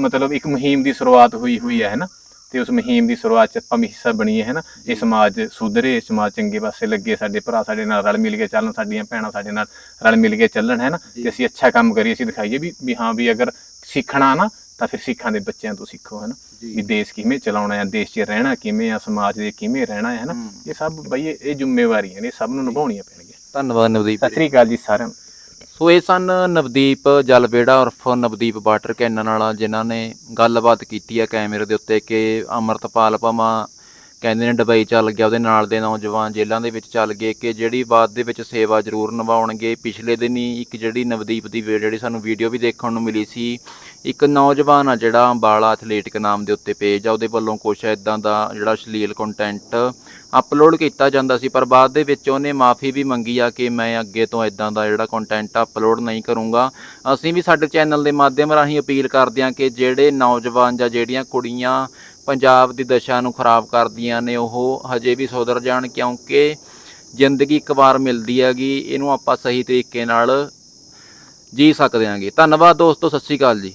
ਮਤਲਬ ਇੱਕ ਮੁਹਿੰਮ ਦੀ ਸ਼ੁਰੂਆਤ ਹੋਈ ਹੋਈ ਹੈ ਨਾ ਤੇ ਉਸ ਮੁਹਿੰਮ ਦੀ ਸ਼ੁਰੂਆਤ ਚ ਆਪਾਂ ਵੀ ਹਿੱਸਾ ਬਣੀਏ ਹੈ ਨਾ ਇਹ ਸਮਾਜ ਸੁਧਰੇ ਸਮਾਜ ਚੰਗੇ ਪਾਸੇ ਲੱਗੇ ਸਾਡੇ ਭਰਾ ਸਾਡੇ ਨਾਲ ਰਲ ਮਿਲ ਕੇ ਚੱਲਣ ਸਾਡੀਆਂ ਭੈਣਾਂ ਸਾਡੇ ਨਾਲ ਰਲ ਮਿਲ ਕੇ ਚੱਲਣ ਹੈ ਨਾ ਤੇ ਅਸੀਂ ਅੱਛਾ ਕੰਮ ਕਰੀਏ ਅਸੀਂ ਦਿਖਾਈਏ ਵੀ ਵੀ ਹਾਂ ਵੀ ਅਗਰ ਸਿੱਖਣਾ ਨਾ ਤਾਂ ਫਿਰ ਸਿੱਖਾਂ ਦੇ ਬੱਚਿਆਂ ਤੋਂ ਸਿੱਖੋ ਹੈ ਨਾ ਵੀ ਦੇਸ਼ ਕਿਵੇਂ ਚਲਾਉਣਾ ਹੈ ਦੇਸ਼ 'ਚ ਰਹਿਣਾ ਕਿਵੇਂ ਆ ਸਮਾਜ ਦੇ ਕਿਵੇਂ ਰਹਿਣਾ ਹੈ ਨਾ ਇਹ ਸਭ ਬਈ ਇਹ ਜ਼ਿੰਮੇਵਾਰੀਆਂ ਨੇ ਸਭ ਨੂੰ ਨਿਭਾਉਣੀਆਂ ਪੈਣਗੀਆਂ। ਧੰਨਵਾਦ ਨਵਦੀਪ ਸਤਿ ਸ੍ਰੀ ਅਕਾਲ ਜੀ ਸਾਰਿਆਂ ਨੂੰ। ਸੋ ਇਹ ਸਨ ਨਵਦੀਪ ਜਲਵੇੜਾ ਉਰਫ ਨਵਦੀਪ ਵਾਟਰ ਕੈਨਨ ਵਾਲਾ ਜਿਨ੍ਹਾਂ ਨੇ ਗੱਲਬਾਤ ਕੀਤੀ ਹੈ ਕੈਮਰੇ ਦੇ ਉੱਤੇ ਕਿ ਅਮਰਤਪਾਲ ਭਾਮਾ ਕਹਿੰਦੇ ਨੇ ਦੁਬਈ ਚੱਲ ਗਿਆ, ਉਹਦੇ ਨਾਲ ਦੇ ਨੌਜਵਾਨ ਜੇਲ੍ਹਾਂ ਦੇ ਵਿੱਚ ਚੱਲ ਗਏ ਕਿ ਜਿਹੜੀ ਬਾਅਦ ਦੇ ਵਿੱਚ ਸੇਵਾ ਜ਼ਰੂਰ ਨਿਭਾਉਣਗੇ। ਪਿਛਲੇ ਦਿਨ ਹੀ ਇੱਕ ਜਿਹੜੀ ਨਵਦੀਪ ਦੀ ਵੀ- ਜਿਹੜੀ ਸਾਨੂੰ ਵੀਡੀਓ ਵੀ ਦੇਖਣ ਨੂੰ ਮਿਲੀ ਸੀ, ਇੱਕ ਨੌਜਵਾਨ ਆ ਜਿਹੜਾ ਅੰਬਾਲਾ ਐਥਲੇਟਿਕ ਨਾਮ ਦੇ ਉੱਤੇ ਪੇਜ ਆ, ਉਹਦੇ ਵੱਲੋਂ ਕੁਛ ਇਦਾਂ ਦਾ ਜਿਹੜਾ ਅਸ਼ਲੀਲ ਕੰਟੈਂਟ ਅਪਲੋਡ ਕੀਤਾ ਜਾਂਦਾ ਸੀ, ਪਰ ਬਾਅਦ ਦੇ ਵਿੱਚ ਉਹਨੇ ਮਾਫੀ ਵੀ ਮੰਗੀ ਆ ਕਿ ਮੈਂ ਅੱਗੇ ਤੋਂ ਇਦਾਂ ਦਾ ਜਿਹੜਾ ਕੰਟੈਂਟ ਅਪਲੋਡ ਨਹੀਂ ਕਰੂੰਗਾ। ਅਸੀਂ ਵੀ ਸਾਡੇ ਚੈਨਲ ਦੇ ਮਾਧਿਅਮ ਰਾਹੀਂ ਅਪੀਲ ਕਰਦੇ ਹਾਂ ਕਿ ਜਿਹੜੇ ਨੌਜਵਾਨ ਜਾਂ ਜਿਹੜੀਆਂ ਕੁੜੀਆਂ ਪੰਜਾਬ ਦੀ ਦਸ਼ਾ ਨੂੰ ਖਰਾਬ ਕਰਦੀਆਂ ਨੇ, ਉਹ ਹਜੇ ਵੀ ਸੁਧਰ ਜਾਣ ਕਿਉਂਕਿ ਜ਼ਿੰਦਗੀ ਇੱਕ ਵਾਰ ਮਿਲਦੀ ਹੈਗੀ, ਇਹਨੂੰ ਆਪਾਂ ਸਹੀ ਤਰੀਕੇ ਨਾਲ ਜੀ ਸਕਦੇ ਹਾਂਗੇ। ਧੰਨਵਾਦ ਦੋਸਤੋ, ਸਤਿ ਸ਼੍ਰੀ ਅਕਾਲ ਜੀ।